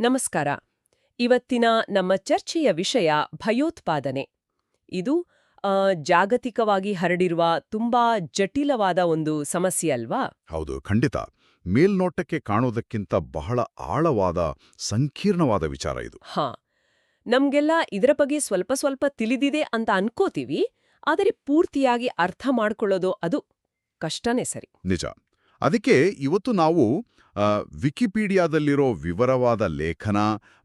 ನಮಸ್ಕಾರ. ಇವತ್ತಿನ ನಮ್ಮ ಚರ್ಚೆಯ ವಿಷಯ ಭಯೋತ್ಪಾದನೆ. ಇದು ಜಾಗತಿಕವಾಗಿ ಹರಡಿರುವ ತುಂಬಾ ಜಟಿಲವಾದ ಒಂದು ಸಮಸ್ಯೆ ಅಲ್ವಾ? ಹೌದು ಖಂಡಿತ. ಮೇಲ್ನೋಟಕ್ಕೆ ಕಾಣೋದಕ್ಕಿಂತ ಬಹಳ ಆಳವಾದ ಸಂಕೀರ್ಣವಾದ ವಿಚಾರ ಇದು. ಹಾ. ನಮ್ಗೆಲ್ಲ ಇದರ ಬಗ್ಗೆ ಸ್ವಲ್ಪ ಸ್ವಲ್ಪ ತಿಳಿದಿದೆ ಅಂತ ಅನ್ಕೋತೀವಿ ಆದರೆ ಪೂರ್ತಿಯಾಗಿ ಅರ್ಥ ಮಾಡ್ಕೊಳ್ಳೋದು ಅದು ಕಷ್ಟನೇ ಸರಿ. ನಿಜ. ಅದಕ್ಕೆ ಇವತ್ತು ನಾವು ವಿಕಿಪೀಡಿಯಾದಲ್ಲಿರೋ ವಿವರವಾದ ಲೇಖನ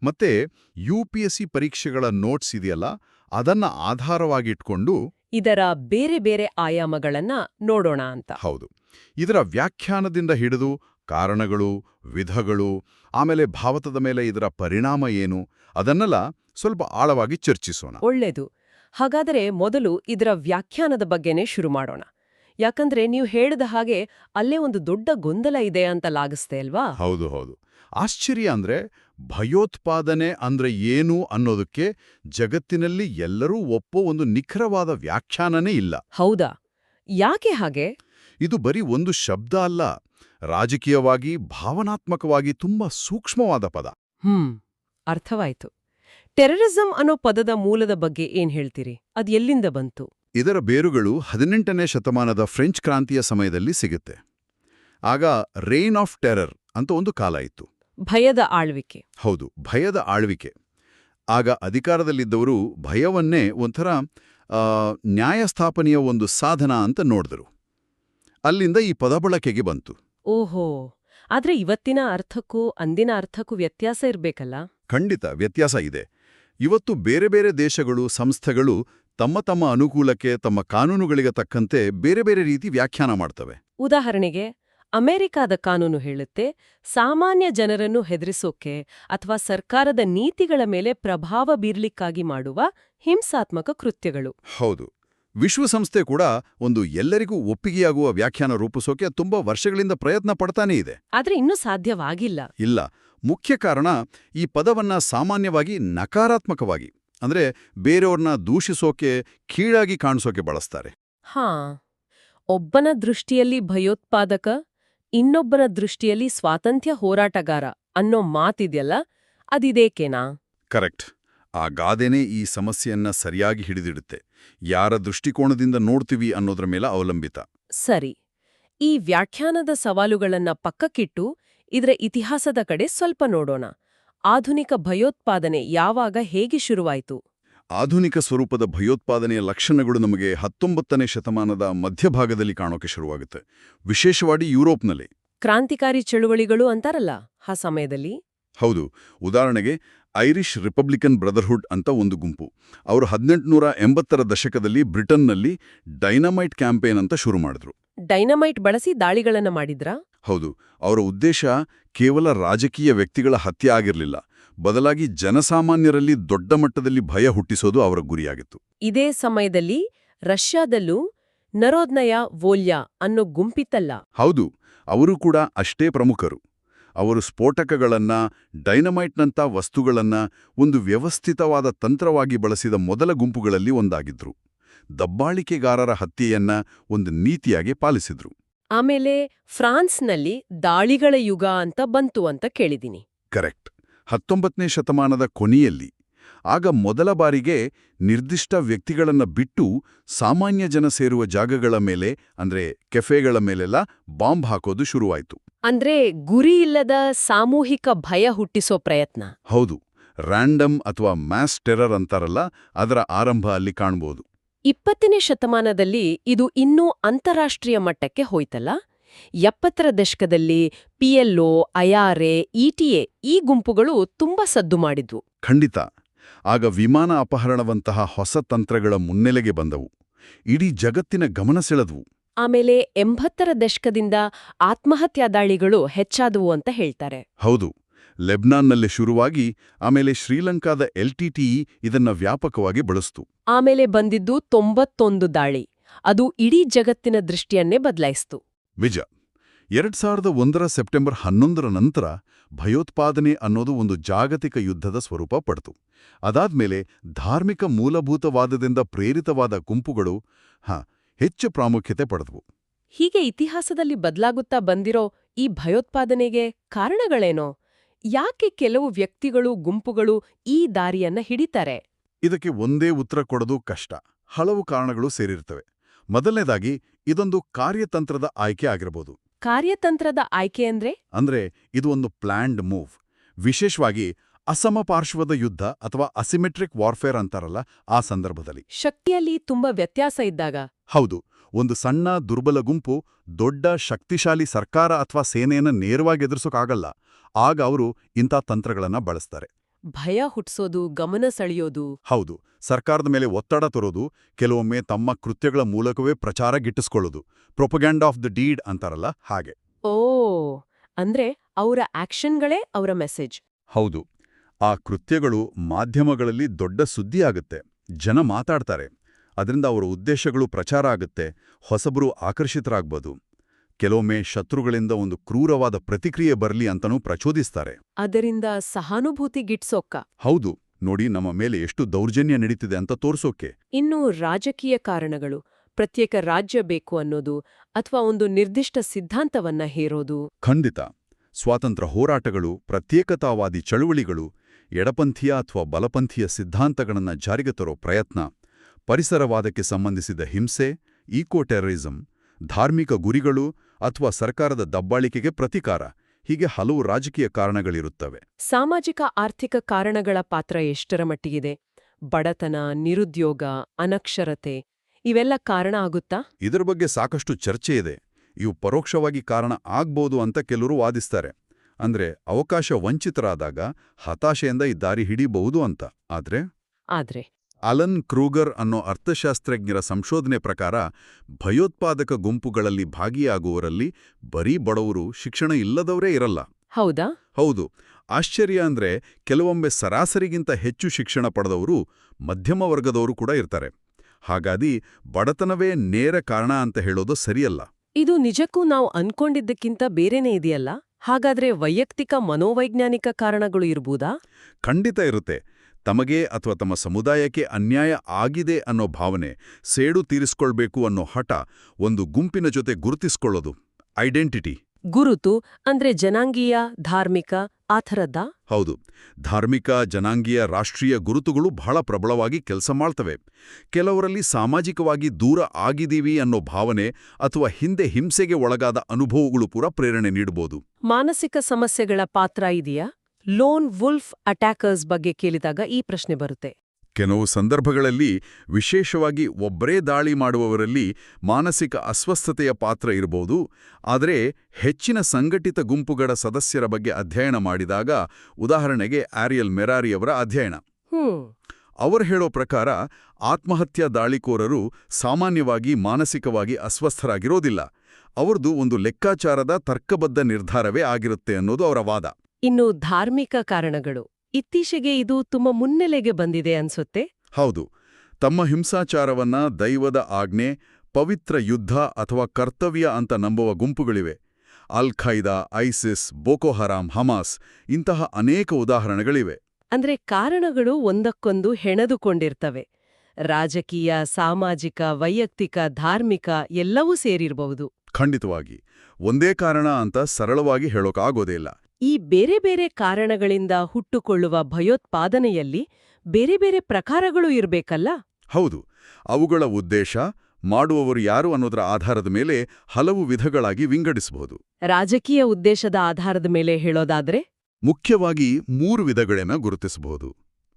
ಮತ್ತೆ ಯು ಪಿ ಎಸ್ ಸಿ ಪರೀಕ್ಷೆಗಳ ನೋಟ್ಸ್ ಇದೆಯಲ್ಲ ಅದನ್ನ ಆಧಾರವಾಗಿಟ್ಕೊಂಡು ಇದರ ಬೇರೆ ಬೇರೆ ಆಯಾಮಗಳನ್ನು ನೋಡೋಣ ಅಂತ. ಹೌದು. ಇದರ ವ್ಯಾಖ್ಯಾನದಿಂದ ಹಿಡಿದು ಕಾರಣಗಳು ವಿಧಗಳು ಆಮೇಲೆ ಭಾವತದ ಮೇಲೆ ಇದರ ಪರಿಣಾಮ ಏನು ಅದನ್ನೆಲ್ಲ ಸ್ವಲ್ಪ ಆಳವಾಗಿ ಚರ್ಚಿಸೋಣ. ಒಳ್ಳೆಯದು ಹಾಗಾದರೆ ಮೊದಲು ಇದರ ವ್ಯಾಖ್ಯಾನದ ಬಗ್ಗೆನೇ ಶುರು ಮಾಡೋಣ. ಯಾಕಂದ್ರೆ ನೀವು ಹೇಳಿದ ಹಾಗೆ ಅಲ್ಲೇ ಒಂದು ದೊಡ್ಡ ಗೊಂದಲ ಇದೆ ಅಂತ ಲಾಗಿಸ್ತೆ ಅಲ್ವಾ? ಹೌದು ಹೌದು. ಆಶ್ಚರ್ಯ ಅಂದ್ರೆ ಭಯೋತ್ಪಾದನೆ ಅಂದ್ರೆ ಏನು ಅನ್ನೋದಕ್ಕೆ ಜಗತ್ತಿನಲ್ಲಿ ಎಲ್ಲರೂ ಒಪ್ಪೋ ಒಂದು ನಿಖರವಾದ ವ್ಯಾಖ್ಯಾನನೇ ಇಲ್ಲ. ಹೌದಾ? ಯಾಕೆ ಹಾಗೆ? ಇದು ಬರೀ ಒಂದು ಶಬ್ದ ಅಲ್ಲ. ರಾಜಕೀಯವಾಗಿ ಭಾವನಾತ್ಮಕವಾಗಿ ತುಂಬಾ ಸೂಕ್ಷ್ಮವಾದ ಪದ. ಹ್ಮ್ ಅರ್ಥವಾಯ್ತು. ಟೆರರಿಸಂ ಅನ್ನೋ ಪದದ ಮೂಲದ ಬಗ್ಗೆ ಏನ್ ಹೇಳ್ತೀರಿ? ಅದ್ ಎಲ್ಲಿಂದ ಬಂತು? ಇದರ ಬೇರುಗಳು ಹದಿನೆಂಟನೇ ಶತಮಾನದ ಫ್ರೆಂಚ್ ಕ್ರಾಂತಿಯ ಸಮಯದಲ್ಲಿ ಸಿಗುತ್ತೆ. ಆಗ ರೇನ್ ಆಫ್ ಟೆರರ್ ಅಂತ ಒಂದು ಕಾಲ ಇತ್ತು. ಭಯದ ಆಳ್ವಿಕೆ. ಹೌದು ಭಯದ ಆಳ್ವಿಕೆ. ಆಗ ಅಧಿಕಾರದಲ್ಲಿದ್ದವರು ಭಯವನ್ನೇ ಒಂಥರ ನ್ಯಾಯಸ್ಥಾಪನೆಯ ಒಂದು ಸಾಧನ ಅಂತ ನೋಡಿದರು. ಅಲ್ಲಿಂದ ಈ ಪದ ಬಳಕೆಗೆ ಬಂತು. ಓಹೋ ಆದ್ರೆ ಇವತ್ತಿನ ಅರ್ಥಕ್ಕೂ ಅಂದಿನ ಅರ್ಥಕ್ಕೂ ವ್ಯತ್ಯಾಸ ಇರಬೇಕಲ್ಲ? ಖಂಡಿತ ವ್ಯತ್ಯಾಸ ಇದೆ. ಇವತ್ತು ಬೇರೆ ಬೇರೆ ದೇಶಗಳು ಸಂಸ್ಥೆಗಳು ತಮ್ಮ ತಮ್ಮ ಅನುಕೂಲಕ್ಕೆ ತಮ್ಮ ಕಾನೂನುಗಳಿಗೆ ತಕ್ಕಂತೆ ಬೇರೆ ಬೇರೆ ರೀತಿ ವ್ಯಾಖ್ಯಾನ ಮಾಡ್ತವೆ. ಉದಾಹರಣೆಗೆ ಅಮೆರಿಕಾದ ಕಾನೂನು ಹೇಳುತ್ತೆ ಸಾಮಾನ್ಯ ಜನರನ್ನು ಹೆದರಿಸೋಕೆ ಅಥವಾ ಸರ್ಕಾರದ ನೀತಿಗಳ ಮೇಲೆ ಪ್ರಭಾವ ಬೀರ್ಲಿಕ್ಕಾಗಿ ಮಾಡುವ ಹಿಂಸಾತ್ಮಕ ಕೃತ್ಯಗಳು. ಹೌದು. ವಿಶ್ವಸಂಸ್ಥೆ ಕೂಡ ಒಂದು ಎಲ್ಲರಿಗೂ ಒಪ್ಪಿಗೆಯಾಗುವ ವ್ಯಾಖ್ಯಾನ ರೂಪಿಸೋಕೆ ತುಂಬಾ ವರ್ಷಗಳಿಂದ ಪ್ರಯತ್ನ ಪಡ್ತಾನೇ ಇದೆ. ಆದ್ರೆ ಇನ್ನೂ ಸಾಧ್ಯವಾಗಿಲ್ಲ. ಇಲ್ಲ. ಮುಖ್ಯ ಕಾರಣ ಈ ಪದವನ್ನ ಸಾಮಾನ್ಯವಾಗಿ ನಕಾರಾತ್ಮಕವಾಗಿ ಅಂದ್ರೆ ಬೇರೆಯವ್ರನ್ನ ದೂಷಿಸೋಕೆ ಕೀಳಾಗಿ ಕಾಣಿಸೋಕೆ ಬಳಸ್ತಾರೆ. ಹಾ. ಒಬ್ಬನ ದೃಷ್ಟಿಯಲ್ಲಿ ಭಯೋತ್ಪಾದಕ ಇನ್ನೊಬ್ಬನ ದೃಷ್ಟಿಯಲ್ಲಿ ಸ್ವಾತಂತ್ರ್ಯ ಹೋರಾಟಗಾರ ಅನ್ನೋ ಮಾತಿದೆಯಲ್ಲ ಅದಿದೇಕೇನಾ? ಕರೆಕ್ಟ್. ಆ ಗಾದೆನೇ ಈ ಸಮಸ್ಯೆಯನ್ನ ಸರಿಯಾಗಿ ಹಿಡಿದಿಡುತ್ತೆ. ಯಾರ ದೃಷ್ಟಿಕೋನದಿಂದ ನೋಡ್ತೀವಿ ಅನ್ನೋದ್ರ ಮೇಲೆ ಅವಲಂಬಿತ. ಸರಿ. ಈ ವ್ಯಾಖ್ಯಾನದ ಸವಾಲುಗಳನ್ನ ಪಕ್ಕಕ್ಕಿಟ್ಟು ಇದರ ಇತಿಹಾಸದ ಕಡೆ ಸ್ವಲ್ಪ ನೋಡೋಣ. ಆಧುನಿಕ ಭಯೋತ್ಪಾದನೆ ಯಾವಾಗ ಹೇಗೆ ಶುರುವಾಯಿತು? ಆಧುನಿಕ ಸ್ವರೂಪದ ಭಯೋತ್ಪಾದನೆಯ ಲಕ್ಷಣಗಳು ನಮಗೆ ಹತ್ತೊಂಬತ್ತನೇ ಶತಮಾನದ ಮಧ್ಯಭಾಗದಲ್ಲಿ ಕಾಣೋಕೆ ಶುರುವಾಗುತ್ತೆ. ವಿಶೇಷವಾಗಿ ಯುರೋಪ್ನಲ್ಲಿ. ಕ್ರಾಂತಿಕಾರಿ ಚಳುವಳಿಗಳು ಅಂತಾರಲ್ಲ ಆ ಸಮಯದಲ್ಲಿ? ಹೌದು. ಉದಾಹರಣೆಗೆ ಐರಿಷ್ ರಿಪಬ್ಲಿಕನ್ ಬ್ರದರ್ಹುಡ್ ಅಂತ ಒಂದು ಗುಂಪು. ಅವರು ಹದಿನೆಂಟುನೂರ ಎಂಬತ್ತರ ದಶಕದಲ್ಲಿ ಬ್ರಿಟನ್ನಲ್ಲಿ ಡೈನಮೈಟ್ ಕ್ಯಾಂಪೇನ್ ಅಂತ ಶುರು ಮಾಡಿದ್ರು. ಡೈನಮೈಟ್ ಬಳಸಿ ದಾಳಿಗಳನ್ನು ಮಾಡಿದ್ರಾ? ಹೌದು ಅವರ ಉದ್ದೇಶ ಕೇವಲ ರಾಜಕೀಯ ವ್ಯಕ್ತಿಗಳ ಹತ್ಯೆ ಆಗಿರಲಿಲ್ಲ. ಬದಲಾಗಿ ಜನಸಾಮಾನ್ಯರಲ್ಲಿ ದೊಡ್ಡ ಮಟ್ಟದಲ್ಲಿ ಭಯ ಹುಟ್ಟಿಸೋದು ಅವರ ಗುರಿಯಾಗಿತ್ತು. ಇದೇ ಸಮಯದಲ್ಲಿ ರಷ್ಯಾದಲ್ಲೂ ನರೋದ್ನಯ ವೋಲ್ಯಾ ಅನ್ನೋ ಗುಂಪಿತ್ತಲ್ಲ. ಹೌದು ಅವರು ಕೂಡ ಅಷ್ಟೇ ಪ್ರಮುಖರು. ಅವರು ಸ್ಫೋಟಕಗಳನ್ನ ಡೈನಮೈಟ್ನಂಥ ವಸ್ತುಗಳನ್ನ ಒಂದು ವ್ಯವಸ್ಥಿತವಾದ ತಂತ್ರವಾಗಿ ಬಳಸಿದ ಮೊದಲ ಗುಂಪುಗಳಲ್ಲಿ ಒಂದಾಗಿದ್ರು. ದಬ್ಬಾಳಿಕೆಗಾರರ ಹತ್ಯೆಯನ್ನ ಒಂದು ನೀತಿಯಾಗಿ ಪಾಲಿಸಿದ್ರು. ಆಮೇಲೆ ಫ್ರಾನ್ಸ್ನಲ್ಲಿ ದಾಳಿಗಳ ಯುಗ ಅಂತ ಬಂತು ಅಂತ ಕೇಳಿದ್ದೀನಿ. ಕರೆಕ್ಟ್. ಹತ್ತೊಂಬತ್ತನೇ ಶತಮಾನದ ಕೊನೆಯಲ್ಲಿ ಆಗ ಮೊದಲ ಬಾರಿಗೆ ನಿರ್ದಿಷ್ಟ ವ್ಯಕ್ತಿಗಳನ್ನ ಬಿಟ್ಟು ಸಾಮಾನ್ಯ ಜನ ಸೇರುವ ಜಾಗಗಳ ಮೇಲೆ ಅಂದ್ರೆ ಕೆಫೆಗಳ ಮೇಲೆಲ್ಲ ಬಾಂಬ್ ಹಾಕೋದು ಶುರುವಾಯಿತು. ಅಂದ್ರೆ ಗುರಿ ಇಲ್ಲದ ಸಾಮೂಹಿಕ ಭಯ ಹುಟ್ಟಿಸೋ ಪ್ರಯತ್ನ. ಹೌದು. ರ್ಯಾಂಡಮ್ ಅಥವಾ ಮ್ಯಾಸ್ ಟೆರರ್ ಅಂತಾರಲ್ಲ ಅದರ ಆರಂಭ ಅಲ್ಲಿ ಕಾಣ್ಬೋದು. ಇಪ್ಪತ್ತನೇ ಶತಮಾನದಲ್ಲಿ ಇದು ಇನ್ನೂ ಅಂತಾರಾಷ್ಟ್ರೀಯ ಮಟ್ಟಕ್ಕೆ ಹೋಯ್ತಲ್ಲ? ಎಪ್ಪತ್ತರ ದಶಕದಲ್ಲಿ ಪಿಎಲ್ಒ ಐಆರ್ಎ ಇಟಿಎ ಈ ಗುಂಪುಗಳು ತುಂಬಾ ಸದ್ದು ಮಾಡಿದ್ವು. ಖಂಡಿತ. ಆಗ ವಿಮಾನ ಅಪಹರಣವಂತಹ ಹೊಸ ತಂತ್ರಗಳ ಮುನ್ನೆಲೆಗೆ ಬಂದವು. ಇಡೀ ಜಗತ್ತಿನ ಗಮನ ಸೆಳೆದವು. ಆಮೇಲೆ ಎಂಬತ್ತರ ದಶಕದಿಂದ ಆತ್ಮಹತ್ಯಾ ದಾಳಿಗಳು ಹೆಚ್ಚಾದವು ಅಂತ ಹೇಳ್ತಾರೆ. ಹೌದು. ಲೆಬ್ನಾನ್ನಲ್ಲಿ ಶುರುವಾಗಿ ಆಮೇಲೆ ಶ್ರೀಲಂಕಾದ ಎಲ್ಟಿಟಿಇ ಇದನ್ನ ವ್ಯಾಪಕವಾಗಿ ಬಳಸ್ತು. ಆಮೇಲೆ ಬಂದಿದ್ದು ತೊಂಬತ್ತೊಂದು ದಾಳಿ. ಅದು ಇಡೀ ಜಗತ್ತಿನ ದೃಷ್ಟಿಯನ್ನೇ ಬದಲಾಯಿಸ್ತು. ನಿಜ. ಎರಡ್ ಸಾವಿರದ ಒಂದರ ಸೆಪ್ಟೆಂಬರ್ ಹನ್ನೊಂದರ ನಂತರ ಭಯೋತ್ಪಾದನೆ ಅನ್ನೋದು ಒಂದು ಜಾಗತಿಕ ಯುದ್ಧದ ಸ್ವರೂಪ ಪಡ್ತು. ಅದಾದ್ಮೇಲೆ ಧಾರ್ಮಿಕ ಮೂಲಭೂತವಾದದಿಂದ ಪ್ರೇರಿತವಾದ ಗುಂಪುಗಳು ಹ ಹೆಚ್ಚು ಪ್ರಾಮುಖ್ಯತೆ ಪಡೆದವು. ಹೀಗೆ ಇತಿಹಾಸದಲ್ಲಿ ಬದಲಾಗುತ್ತಾ ಬಂದಿರೋ ಈ ಭಯೋತ್ಪಾದನೆಗೆ ಕಾರಣಗಳೇನೋ? ಯಾಕೆ ಕೆಲವು ವ್ಯಕ್ತಿಗಳು ಗುಂಪುಗಳು ಈ ದಾರಿಯನ್ನ ಹಿಡಿತಾರೆ? ಇದಕ್ಕೆ ಒಂದೇ ಉತ್ತರ ಕೊಡೋದು ಕಷ್ಟ. ಹಲವು ಕಾರಣಗಳು ಸೇರಿರ್ತವೆ ಮೊದಲನೇದಾಗಿ ಇದೊಂದು ಕಾರ್ಯತಂತ್ರದ ಆಯ್ಕೆ ಆಗಿರಬಹುದು ಕಾರ್ಯತಂತ್ರದ ಆಯ್ಕೆ ಅಂದ್ರೆ? ಅಂದ್ರೆ ಇದು ಒಂದು ಪ್ಲ್ಯಾಂಡ್ ಮೂವ್. ವಿಶೇಷವಾಗಿ ಅಸಮಪಾರ್ಶ್ವದ ಯುದ್ಧ ಅಥವಾ ಅಸಿಮೆಟ್ರಿಕ್ ವಾರ್ಫೇರ್ ಅಂತಾರಲ್ಲ ಆ ಸಂದರ್ಭದಲ್ಲಿ. ಶಕ್ತಿಯಲ್ಲಿ ತುಂಬಾ ವ್ಯತ್ಯಾಸ ಇದ್ದಾಗ? ಹೌದು. ಒಂದು ಸಣ್ಣ ದುರ್ಬಲ ಗುಂಪು ದೊಡ್ಡ ಶಕ್ತಿಶಾಲಿ ಸರ್ಕಾರ ಅಥವಾ ಸೇನೆಯನ್ನು ನೇರವಾಗಿ ಎದುರಿಸೋಕ್ಕಾಗಲ್ಲ ಆಗ ಅವರು ಇಂಥ ತಂತ್ರಗಳನ್ನ ಬಳಸ್ತಾರೆ. ಭಯ ಹುಟ್ಸೋದು ಗಮನ ಸೆಳೆಯೋದು. ಹೌದು. ಸರ್ಕಾರದ ಮೇಲೆ ಒತ್ತಡ ತರೋದು ಕೆಲವೊಮ್ಮೆ ತಮ್ಮ ಕೃತ್ಯಗಳ ಮೂಲಕವೇ ಪ್ರಚಾರ ಗಿಟ್ಟಿಸ್ಕೊಳ್ಳೋದು. ಪ್ರೊಪಗ್ಯಾಂಡ್ ಆಫ್ ದ ಡೀಡ್ ಅಂತಾರಲ್ಲ ಹಾಗೆ. ಓ ಅಂದ್ರೆ ಅವರ ಆಕ್ಷನ್ಗಳೇ ಅವರ ಮೆಸೇಜ್. ಹೌದು. ಆ ಕೃತ್ಯಗಳು ಮಾಧ್ಯಮಗಳಲ್ಲಿ ದೊಡ್ಡ ಸುದ್ದಿಯಾಗುತ್ತೆ. ಜನ ಮಾತಾಡ್ತಾರೆ. ಅದರಿಂದ ಅವರ ಉದ್ದೇಶಗಳು ಪ್ರಚಾರ ಆಗುತ್ತೆ ಹೊಸಬರು ಆಕರ್ಷಿತರಾಗ್ಬೋದು. ಕೆಲವೊಮ್ಮೆ ಶತ್ರುಗಳಿಂದ ಒಂದು ಕ್ರೂರವಾದ ಪ್ರತಿಕ್ರಿಯೆ ಬರಲಿ ಅಂತನೂ ಪ್ರಚೋದಿಸ್ತಾರೆ. ಅದರಿಂದ ಸಹಾನುಭೂತಿ ಗಿಟ್ಸೋಕ್ಕ ಹೌದು ನೋಡಿ ನಮ್ಮ ಮೇಲೆ ಎಷ್ಟು ದೌರ್ಜನ್ಯ ನಡೀತಿದೆ ಅಂತ ತೋರ್ಸೋಕೆ. ಇನ್ನು ರಾಜಕೀಯ ಕಾರಣಗಳು ಪ್ರತ್ಯೇಕ ರಾಜ್ಯ ಬೇಕು ಅನ್ನೋದು ಅಥವಾ ಒಂದು ನಿರ್ದಿಷ್ಟ ಸಿದ್ಧಾಂತವನ್ನ ಹೇರೋದು? ಖಂಡಿತ. ಸ್ವಾತಂತ್ರ್ಯ ಹೋರಾಟಗಳು ಪ್ರತ್ಯೇಕತಾವಾದಿ ಚಳುವಳಿಗಳು ಎಡಪಂಥೀಯ ಅಥವಾ ಬಲಪಂಥೀಯ ಸಿದ್ಧಾಂತಗಳನ್ನು ಜಾರಿಗೆ ತರೋ ಪ್ರಯತ್ನ. ಪರಿಸರವಾದಕ್ಕೆ ಸಂಬಂಧಿಸಿದ ಹಿಂಸೆ ಈಕೋ ಟೆರರಿಸಂ ಧಾರ್ಮಿಕ ಗುರಿಗಳು ಅಥವಾ ಸರ್ಕಾರದ ದಬ್ಬಾಳಿಕೆಗೆ ಪ್ರತಿಕಾರ ಹೀಗೆ ಹಲವು ರಾಜಕೀಯ ಕಾರಣಗಳಿರುತ್ತವೆ. ಸಾಮಾಜಿಕ ಆರ್ಥಿಕ ಕಾರಣಗಳ ಪಾತ್ರ ಎಷ್ಟರ ಮಟ್ಟಿಗಿದೆ? ಬಡತನ ನಿರುದ್ಯೋಗ ಅನಕ್ಷರತೆ ಇವೆಲ್ಲ ಕಾರಣ ಆಗುತ್ತಾ? ಇದರ ಬಗ್ಗೆ ಸಾಕಷ್ಟು ಚರ್ಚೆ ಇದೆ. ಇವು ಪರೋಕ್ಷವಾಗಿ ಕಾರಣ ಆಗ್ಬೋದು ಅಂತ ಕೆಲವರು ವಾದಿಸ್ತಾರೆ. ಅಂದ್ರೆ ಅವಕಾಶ ವಂಚಿತರಾದಾಗ ಹತಾಶೆಯಿಂದ ಈ ದಾರಿ ಹಿಡಿಬಹುದು ಅಂತ. ಆದ್ರೆ? ಆದ್ರೆ ಅಲನ್ ಕ್ರೂಗರ್ ಅನ್ನೋ ಅರ್ಥಶಾಸ್ತ್ರಜ್ಞರ ಸಂಶೋಧನೆ ಪ್ರಕಾರ ಭಯೋತ್ಪಾದಕ ಗುಂಪುಗಳಲ್ಲಿ ಭಾಗಿಯಾಗುವವರಲ್ಲಿ ಬರೀ ಬಡವರು ಶಿಕ್ಷಣ ಇಲ್ಲದವರೇ ಇರಲ್ಲ. ಹೌದಾ? ಹೌದು. ಆಶ್ಚರ್ಯ ಅಂದ್ರೆ ಕೆಲವೊಮ್ಮೆ ಸರಾಸರಿಗಿಂತ ಹೆಚ್ಚು ಶಿಕ್ಷಣ ಪಡೆದವರು ಮಧ್ಯಮ ವರ್ಗದವರು ಕೂಡ ಇರ್ತಾರೆ. ಹಾಗಾಗಿ ಬಡತನವೇ ನೇರ ಕಾರಣ ಅಂತ ಹೇಳೋದು ಸರಿಯಲ್ಲ. ಇದು ನಿಜಕ್ಕೂ ನಾವು ಅನ್ಕೊಂಡಿದ್ದಕ್ಕಿಂತ ಬೇರೆನೇ ಇದೆಯಲ್ಲ? ಹಾಗಾದ್ರೆ ವೈಯಕ್ತಿಕ ಮನೋವೈಜ್ಞಾನಿಕ ಕಾರಣಗಳು ಇರ್ಬೋದಾ? ಖಂಡಿತ ಇರುತ್ತೆ. ತಮಗೆ ಅಥವಾ ತಮ್ಮ ಸಮುದಾಯಕ್ಕೆ ಅನ್ಯಾಯ ಆಗಿದೆ ಅನ್ನೋ ಭಾವನೆ ಸೇಡು ತೀರಿಸ್ಕೊಳ್ಬೇಕು ಅನ್ನೋ ಹಠ ಒಂದು ಗುಂಪಿನ ಜೊತೆ ಗುರುತಿಸ್ಕೊಳ್ಳೋದು ಐಡೆಂಟಿಟಿ. ಗುರುತು ಅಂದ್ರೆ ಜನಾಂಗೀಯ ಧಾರ್ಮಿಕ ಆ ಥರದ್ದಾ ಹೌದು ಧಾರ್ಮಿಕ ಜನಾಂಗೀಯ ರಾಷ್ಟ್ರೀಯ ಗುರುತುಗಳು ಬಹಳ ಪ್ರಬಲವಾಗಿ ಕೆಲಸ ಮಾಡ್ತವೆ. ಕೆಲವರಲ್ಲಿ ಸಾಮಾಜಿಕವಾಗಿ ದೂರ ಆಗಿದೀವಿ ಅನ್ನೋ ಭಾವನೆ ಅಥವಾ ಹಿಂದೆ ಹಿಂಸೆಗೆ ಒಳಗಾದ ಅನುಭವಗಳು ಪೂರ ಪ್ರೇರಣೆ ನೀಡಬಹುದು ಮಾನಸಿಕ ಸಮಸ್ಯೆಗಳ ಪಾತ್ರ ಇದೆಯಾ? ಲೋನ್ ವುಲ್ಫ್ ಅಟ್ಯಾಕರ್ಸ್ ಬಗ್ಗೆ ಕೇಳಿದಾಗ ಈ ಪ್ರಶ್ನೆ ಬರುತ್ತೆ. ಕೆಲವು ಸಂದರ್ಭಗಳಲ್ಲಿ ವಿಶೇಷವಾಗಿ ಒಬ್ಬರೇ ದಾಳಿ ಮಾಡುವವರಲ್ಲಿ ಮಾನಸಿಕ ಅಸ್ವಸ್ಥತೆಯ ಪಾತ್ರ ಇರಬಹುದು ಆದರೆ ಹೆಚ್ಚಿನ ಸಂಘಟಿತ ಗುಂಪುಗಳ ಸದಸ್ಯರ ಬಗ್ಗೆ ಅಧ್ಯಯನ ಮಾಡಿದಾಗ ಉದಾಹರಣೆಗೆ ಆರಿಯಲ್ ಮೆರಾರಿಯವರ ಅಧ್ಯಯನ. ಅವರು ಹೇಳೋ ಪ್ರಕಾರ ಆತ್ಮಹತ್ಯಾ ದಾಳಿಕೋರರು ಸಾಮಾನ್ಯವಾಗಿ ಮಾನಸಿಕವಾಗಿ ಅಸ್ವಸ್ಥರಾಗಿರೋದಿಲ್ಲ. ಅವರದು ಒಂದು ಲೆಕ್ಕಾಚಾರದ ತರ್ಕಬದ್ಧ ನಿರ್ಧಾರವೇ ಆಗಿರುತ್ತೆ ಅನ್ನೋದು ಅವರ ವಾದ. ಇನ್ನು ಧಾರ್ಮಿಕ ಕಾರಣಗಳು. ಇತ್ತೀಚೆಗೆ ಇದು ತುಂಬಾ ಮುನ್ನೆಲೆಗೆ ಬಂದಿದೆ ಅನ್ಸುತ್ತೆ? ಹೌದು. ತಮ್ಮ ಹಿಂಸಾಚಾರವನ್ನ ದೈವದ ಆಜ್ಞೆ ಪವಿತ್ರ ಯುದ್ಧ ಅಥವಾ ಕರ್ತವ್ಯ ಅಂತ ನಂಬುವ ಗುಂಪುಗಳಿವೆ. ಅಲ್ ಖೈದಾ ಐಸಿಸ್ ಬೋಕೋಹರಾಮ್ ಹಮಾಸ್ ಇಂತಹ ಅನೇಕ ಉದಾಹರಣೆಗಳಿವೆ. ಅಂದ್ರೆ ಕಾರಣಗಳು ಒಂದಕ್ಕೊಂದು ಹೆಣೆದುಕೊಂಡಿರ್ತವೆ. ರಾಜಕೀಯ ಸಾಮಾಜಿಕ ವೈಯಕ್ತಿಕ ಧಾರ್ಮಿಕ ಎಲ್ಲವೂ ಸೇರಿರಬಹುದು. ಖಂಡಿತವಾಗಿ. ಒಂದೇ ಕಾರಣ ಅಂತ ಸರಳವಾಗಿ ಹೇಳೋಕಾಗೋದೇ ಇಲ್ಲ. ಈ ಬೇರೆ ಬೇರೆ ಕಾರಣಗಳಿಂದ ಹುಟ್ಟುಕೊಳ್ಳುವ ಭಯೋತ್ಪಾದನೆಯಲ್ಲಿ ಬೇರೆ ಬೇರೆ ಪ್ರಕಾರಗಳು ಇರಬೇಕಲ್ಲ? ಹೌದು. ಅವುಗಳ ಉದ್ದೇಶ ಮಾಡುವವರು ಯಾರು ಅನ್ನೋದರ ಆಧಾರದ ಮೇಲೆ ಹಲವು ವಿಧಗಳಾಗಿ ವಿಂಗಡಿಸಬಹುದು. ರಾಜಕೀಯ ಉದ್ದೇಶದ ಆಧಾರದ ಮೇಲೆ ಹೇಳೋದಾದ್ರೆ? ಮುಖ್ಯವಾಗಿ ಮೂರು ವಿಧಗಳೇನ ಗುರುತಿಸಬಹುದು.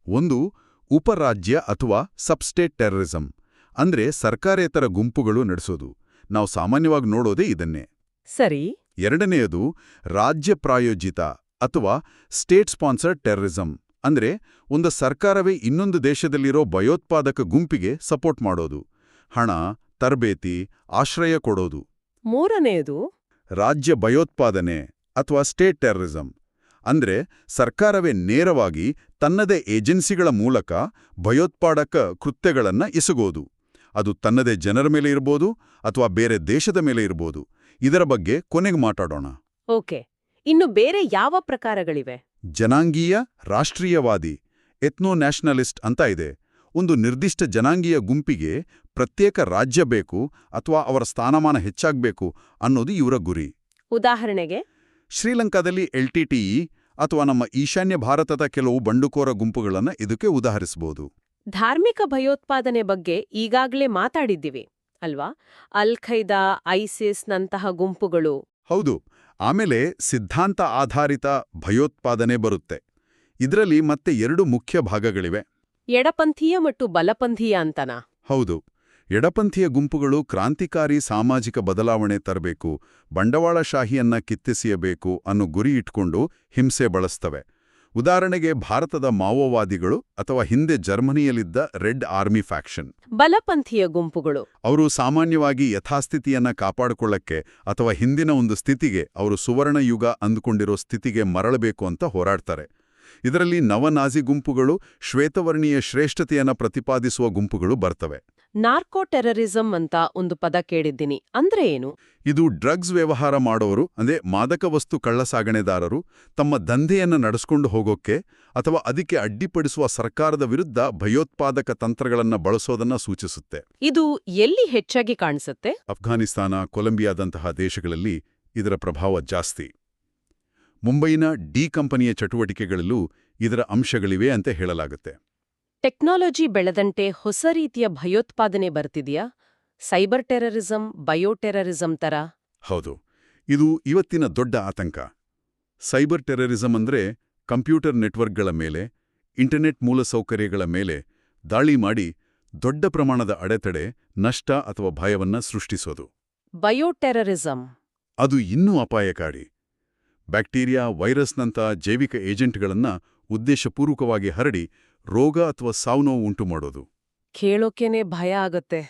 ಒಂದು ಉಪರಾಜ್ಯ ಅಥವಾ ಸಬ್ಸ್ಟೇಟ್ ಟೆರರಿಸಂ ಅಂದ್ರೆ ಸರ್ಕಾರೇತರ ಗುಂಪುಗಳು ನಡೆಸೋದು. ನಾವು ಸಾಮಾನ್ಯವಾಗಿ ನೋಡೋದೇ ಇದನ್ನೇ. ಸರಿ. ಎರಡನೆಯದು ರಾಜ್ಯ ಪ್ರಾಯೋಜಿತ ಅಥವಾ ಸ್ಟೇಟ್ ಸ್ಪಾನ್ಸರ್ಡ್ ಟೆರರಿಸಂ ಅಂದ್ರೆ ಒಂದು ಸರ್ಕಾರವೇ ಇನ್ನೊಂದು ದೇಶದಲ್ಲಿರೋ ಭಯೋತ್ಪಾದಕ ಗುಂಪಿಗೆ ಸಪೋರ್ಟ್ ಮಾಡೋದು. ಹಣ ತರಬೇತಿ ಆಶ್ರಯ ಕೊಡೋದು. ಮೂರನೆಯದು ರಾಜ್ಯ ಭಯೋತ್ಪಾದನೆ ಅಥವಾ ಸ್ಟೇಟ್ ಟೆರರಿಸಂ ಅಂದ್ರೆ ಸರ್ಕಾರವೇ ನೇರವಾಗಿ ತನ್ನದೇ ಏಜೆನ್ಸಿಗಳ ಮೂಲಕ ಭಯೋತ್ಪಾದಕ ಕೃತ್ಯಗಳನ್ನ ಎಸಗೋದು. ಅದು ತನ್ನದೇ ಜನರ ಮೇಲೆ ಇರ್ಬೋದು ಅಥವಾ ಬೇರೆ ದೇಶದ ಮೇಲೆ ಇರ್ಬೋದು. ಇದರ ಬಗ್ಗೆ ಕೊನೆಗೆ ಮಾತಾಡೋಣ. ಓಕೆ. ಇನ್ನು ಬೇರೆ ಯಾವ ಪ್ರಕಾರಗಳಿವೆ? ಜನಾಂಗೀಯ ರಾಷ್ಟ್ರೀಯವಾದಿ ಎತ್ನೋ ನ್ಯಾಷನಲಿಸ್ಟ್ ಅಂತ ಇದೆ. ಒಂದು ನಿರ್ದಿಷ್ಟ ಜನಾಂಗೀಯ ಗುಂಪಿಗೆ ಪ್ರತ್ಯೇಕ ರಾಜ್ಯ ಬೇಕು ಅಥವಾ ಅವರ ಸ್ಥಾನಮಾನ ಹೆಚ್ಚಾಗಬೇಕು ಅನ್ನೋದು ಇವರ ಗುರಿ. ಉದಾಹರಣೆಗೆ? ಶ್ರೀಲಂಕಾದಲ್ಲಿ ಎಲ್ಟಿಟಿಇ ಅಥವಾ ನಮ್ಮ ಈಶಾನ್ಯ ಭಾರತದ ಕೆಲವು ಬಂಡುಕೋರ ಗುಂಪುಗಳನ್ನು ಇದಕ್ಕೆ ಉದಾಹರಿಸಬಹುದು. ಧಾರ್ಮಿಕ ಭಯೋತ್ಪಾದನೆ ಬಗ್ಗೆ ಈಗಾಗಲೇ ಮಾತಾಡಿದ್ದೀವಿ. ಅಲ್ವಾ? ಅಲ್ ಖೈದಾ ಐಸಿಸ್ನಂತಹ ಗುಂಪುಗಳು. ಹೌದು. ಆಮೇಲೆ ಸಿದ್ಧಾಂತ ಆಧಾರಿತ ಭಯೋತ್ಪಾದನೆ ಬರುತ್ತೆ. ಇದರಲ್ಲಿ ಮತ್ತೆ ಎರಡು ಮುಖ್ಯ ಭಾಗಗಳಿವೆ. ಎಡಪಂಥೀಯ ಮತ್ತು ಬಲಪಂಥೀಯ ಅಂತನಾ? ಹೌದು. ಎಡಪಂಥೀಯ ಗುಂಪುಗಳು ಕ್ರಾಂತಿಕಾರಿ ಸಾಮಾಜಿಕ ಬದಲಾವಣೆ ತರಬೇಕು ಬಂಡವಾಳಶಾಹಿಯನ್ನ ಕಿತ್ತಿಸಿಯಬೇಕು ಅನ್ನೋ ಗುರಿ ಇಟ್ಕೊಂಡು ಹಿಂಸೆ ಬಳಸ್ತವೆ. ಉದಾಹರಣೆಗೆ ಭಾರತದ ಮಾವೋವಾದಿಗಳು ಅಥವಾ ಹಿಂದೆ ಜರ್ಮನಿಯಲ್ಲಿದ್ದ ರೆಡ್ ಆರ್ಮಿ ಫ್ಯಾಕ್ಷನ್. ಬಲಪಂಥೀಯ ಗುಂಪುಗಳು. ಅವರು ಸಾಮಾನ್ಯವಾಗಿ ಯಥಾಸ್ಥಿತಿಯನ್ನ ಕಾಪಾಡಿಕೊಳ್ಳಕ್ಕೆ ಅಥವಾ ಹಿಂದಿನ ಒಂದು ಸ್ಥಿತಿಗೆ ಅವರು ಸುವರ್ಣ ಯುಗ ಅಂದುಕೊಂಡಿರೋ ಸ್ಥಿತಿಗೆ ಮರಳಬೇಕು ಅಂತ ಹೋರಾಡ್ತಾರೆ. ಇದರಲ್ಲಿ ನವನಾಜಿ ಗುಂಪುಗಳು ಶ್ವೇತವರ್ಣೀಯ ಶ್ರೇಷ್ಠತೆಯನ್ನು ಪ್ರತಿಪಾದಿಸುವ ಗುಂಪುಗಳು ಬರ್ತವೆ. ನಾರ್ಕೋ ಟೆರರಿಸಂ ಅಂತ ಒಂದು ಪದ ಕೇಳಿದ್ದೀನಿ. ಅಂದ್ರೆ ಏನು? ಇದು ಡ್ರಗ್ಸ್ ವ್ಯವಹಾರ ಮಾಡೋರು ಅಂದ್ರೆ ಮಾದಕ ವಸ್ತು ಕಳ್ಳಸಾಗಣೆದಾರರು ತಮ್ಮ ದಂಧೆಯನ್ನು ನಡೆಸಿಕೊಂಡು ಹೋಗೋಕೆ ಅಥವಾ ಅದಕ್ಕೆ ಅಡ್ಡಿಪಡಿಸುವ ಸರ್ಕಾರದ ವಿರುದ್ಧ ಭಯೋತ್ಪಾದಕ ತಂತ್ರಗಳನ್ನು ಬಳಸೋದನ್ನ ಸೂಚಿಸುತ್ತೆ. ಇದು ಎಲ್ಲಿ ಹೆಚ್ಚಾಗಿ ಕಾಣಿಸುತ್ತೆ? ಅಫ್ಘಾನಿಸ್ತಾನ ಕೊಲಂಬಿಯಾದಂತಹ ದೇಶಗಳಲ್ಲಿ ಇದರ ಪ್ರಭಾವ ಜಾಸ್ತಿ. ಮುಂಬೈನ ಡಿ ಕಂಪನಿಯ ಚಟುವಟಿಕೆಗಳಲ್ಲೂ ಇದರ ಅಂಶಗಳಿವೆ ಅಂತ ಹೇಳಲಾಗುತ್ತೆ. ಟೆಕ್ನಾಲಜಿ ಬೆಳೆದಂತೆ ಹೊಸ ರೀತಿಯ ಭಯೋತ್ಪಾದನೆ ಬರ್ತಿದೆಯಾ? ಸೈಬರ್ ಟೆರರಿಸಂ ಬಯೋಟೆರರಿಸಂ ತರ? ಹೌದು ಇದು ಇವತ್ತಿನ ದೊಡ್ಡ ಆತಂಕ. ಸೈಬರ್ ಟೆರರಿಸಂ ಅಂದ್ರೆ ಕಂಪ್ಯೂಟರ್ ನೆಟ್ವರ್ಕ್ಗಳ ಮೇಲೆ ಇಂಟರ್ನೆಟ್ ಮೂಲಸೌಕರ್ಯಗಳ ಮೇಲೆ ದಾಳಿ ಮಾಡಿ ದೊಡ್ಡ ಪ್ರಮಾಣದ ಅಡೆತಡೆ ನಷ್ಟ ಅಥವಾ ಭಯವನ್ನ ಸೃಷ್ಟಿಸೋದು. ಬಯೋಟೆರರಿಸಂ ಅದು ಇನ್ನೂ ಅಪಾಯಕಾರಿ. ಬ್ಯಾಕ್ಟೀರಿಯಾ ವೈರಸ್ನಂಥ ಜೈವಿಕ ಏಜೆಂಟ್ಗಳನ್ನ ಉದ್ದೇಶಪೂರ್ವಕವಾಗಿ ಹರಡಿ ರೋಗ ಅಥವಾ ಸಾವುನೋವು ಉಂಟು ಮಾಡೋದು. ಕೇಳೋಕೆನೆ ಭಯ ಆಗತ್ತೆ.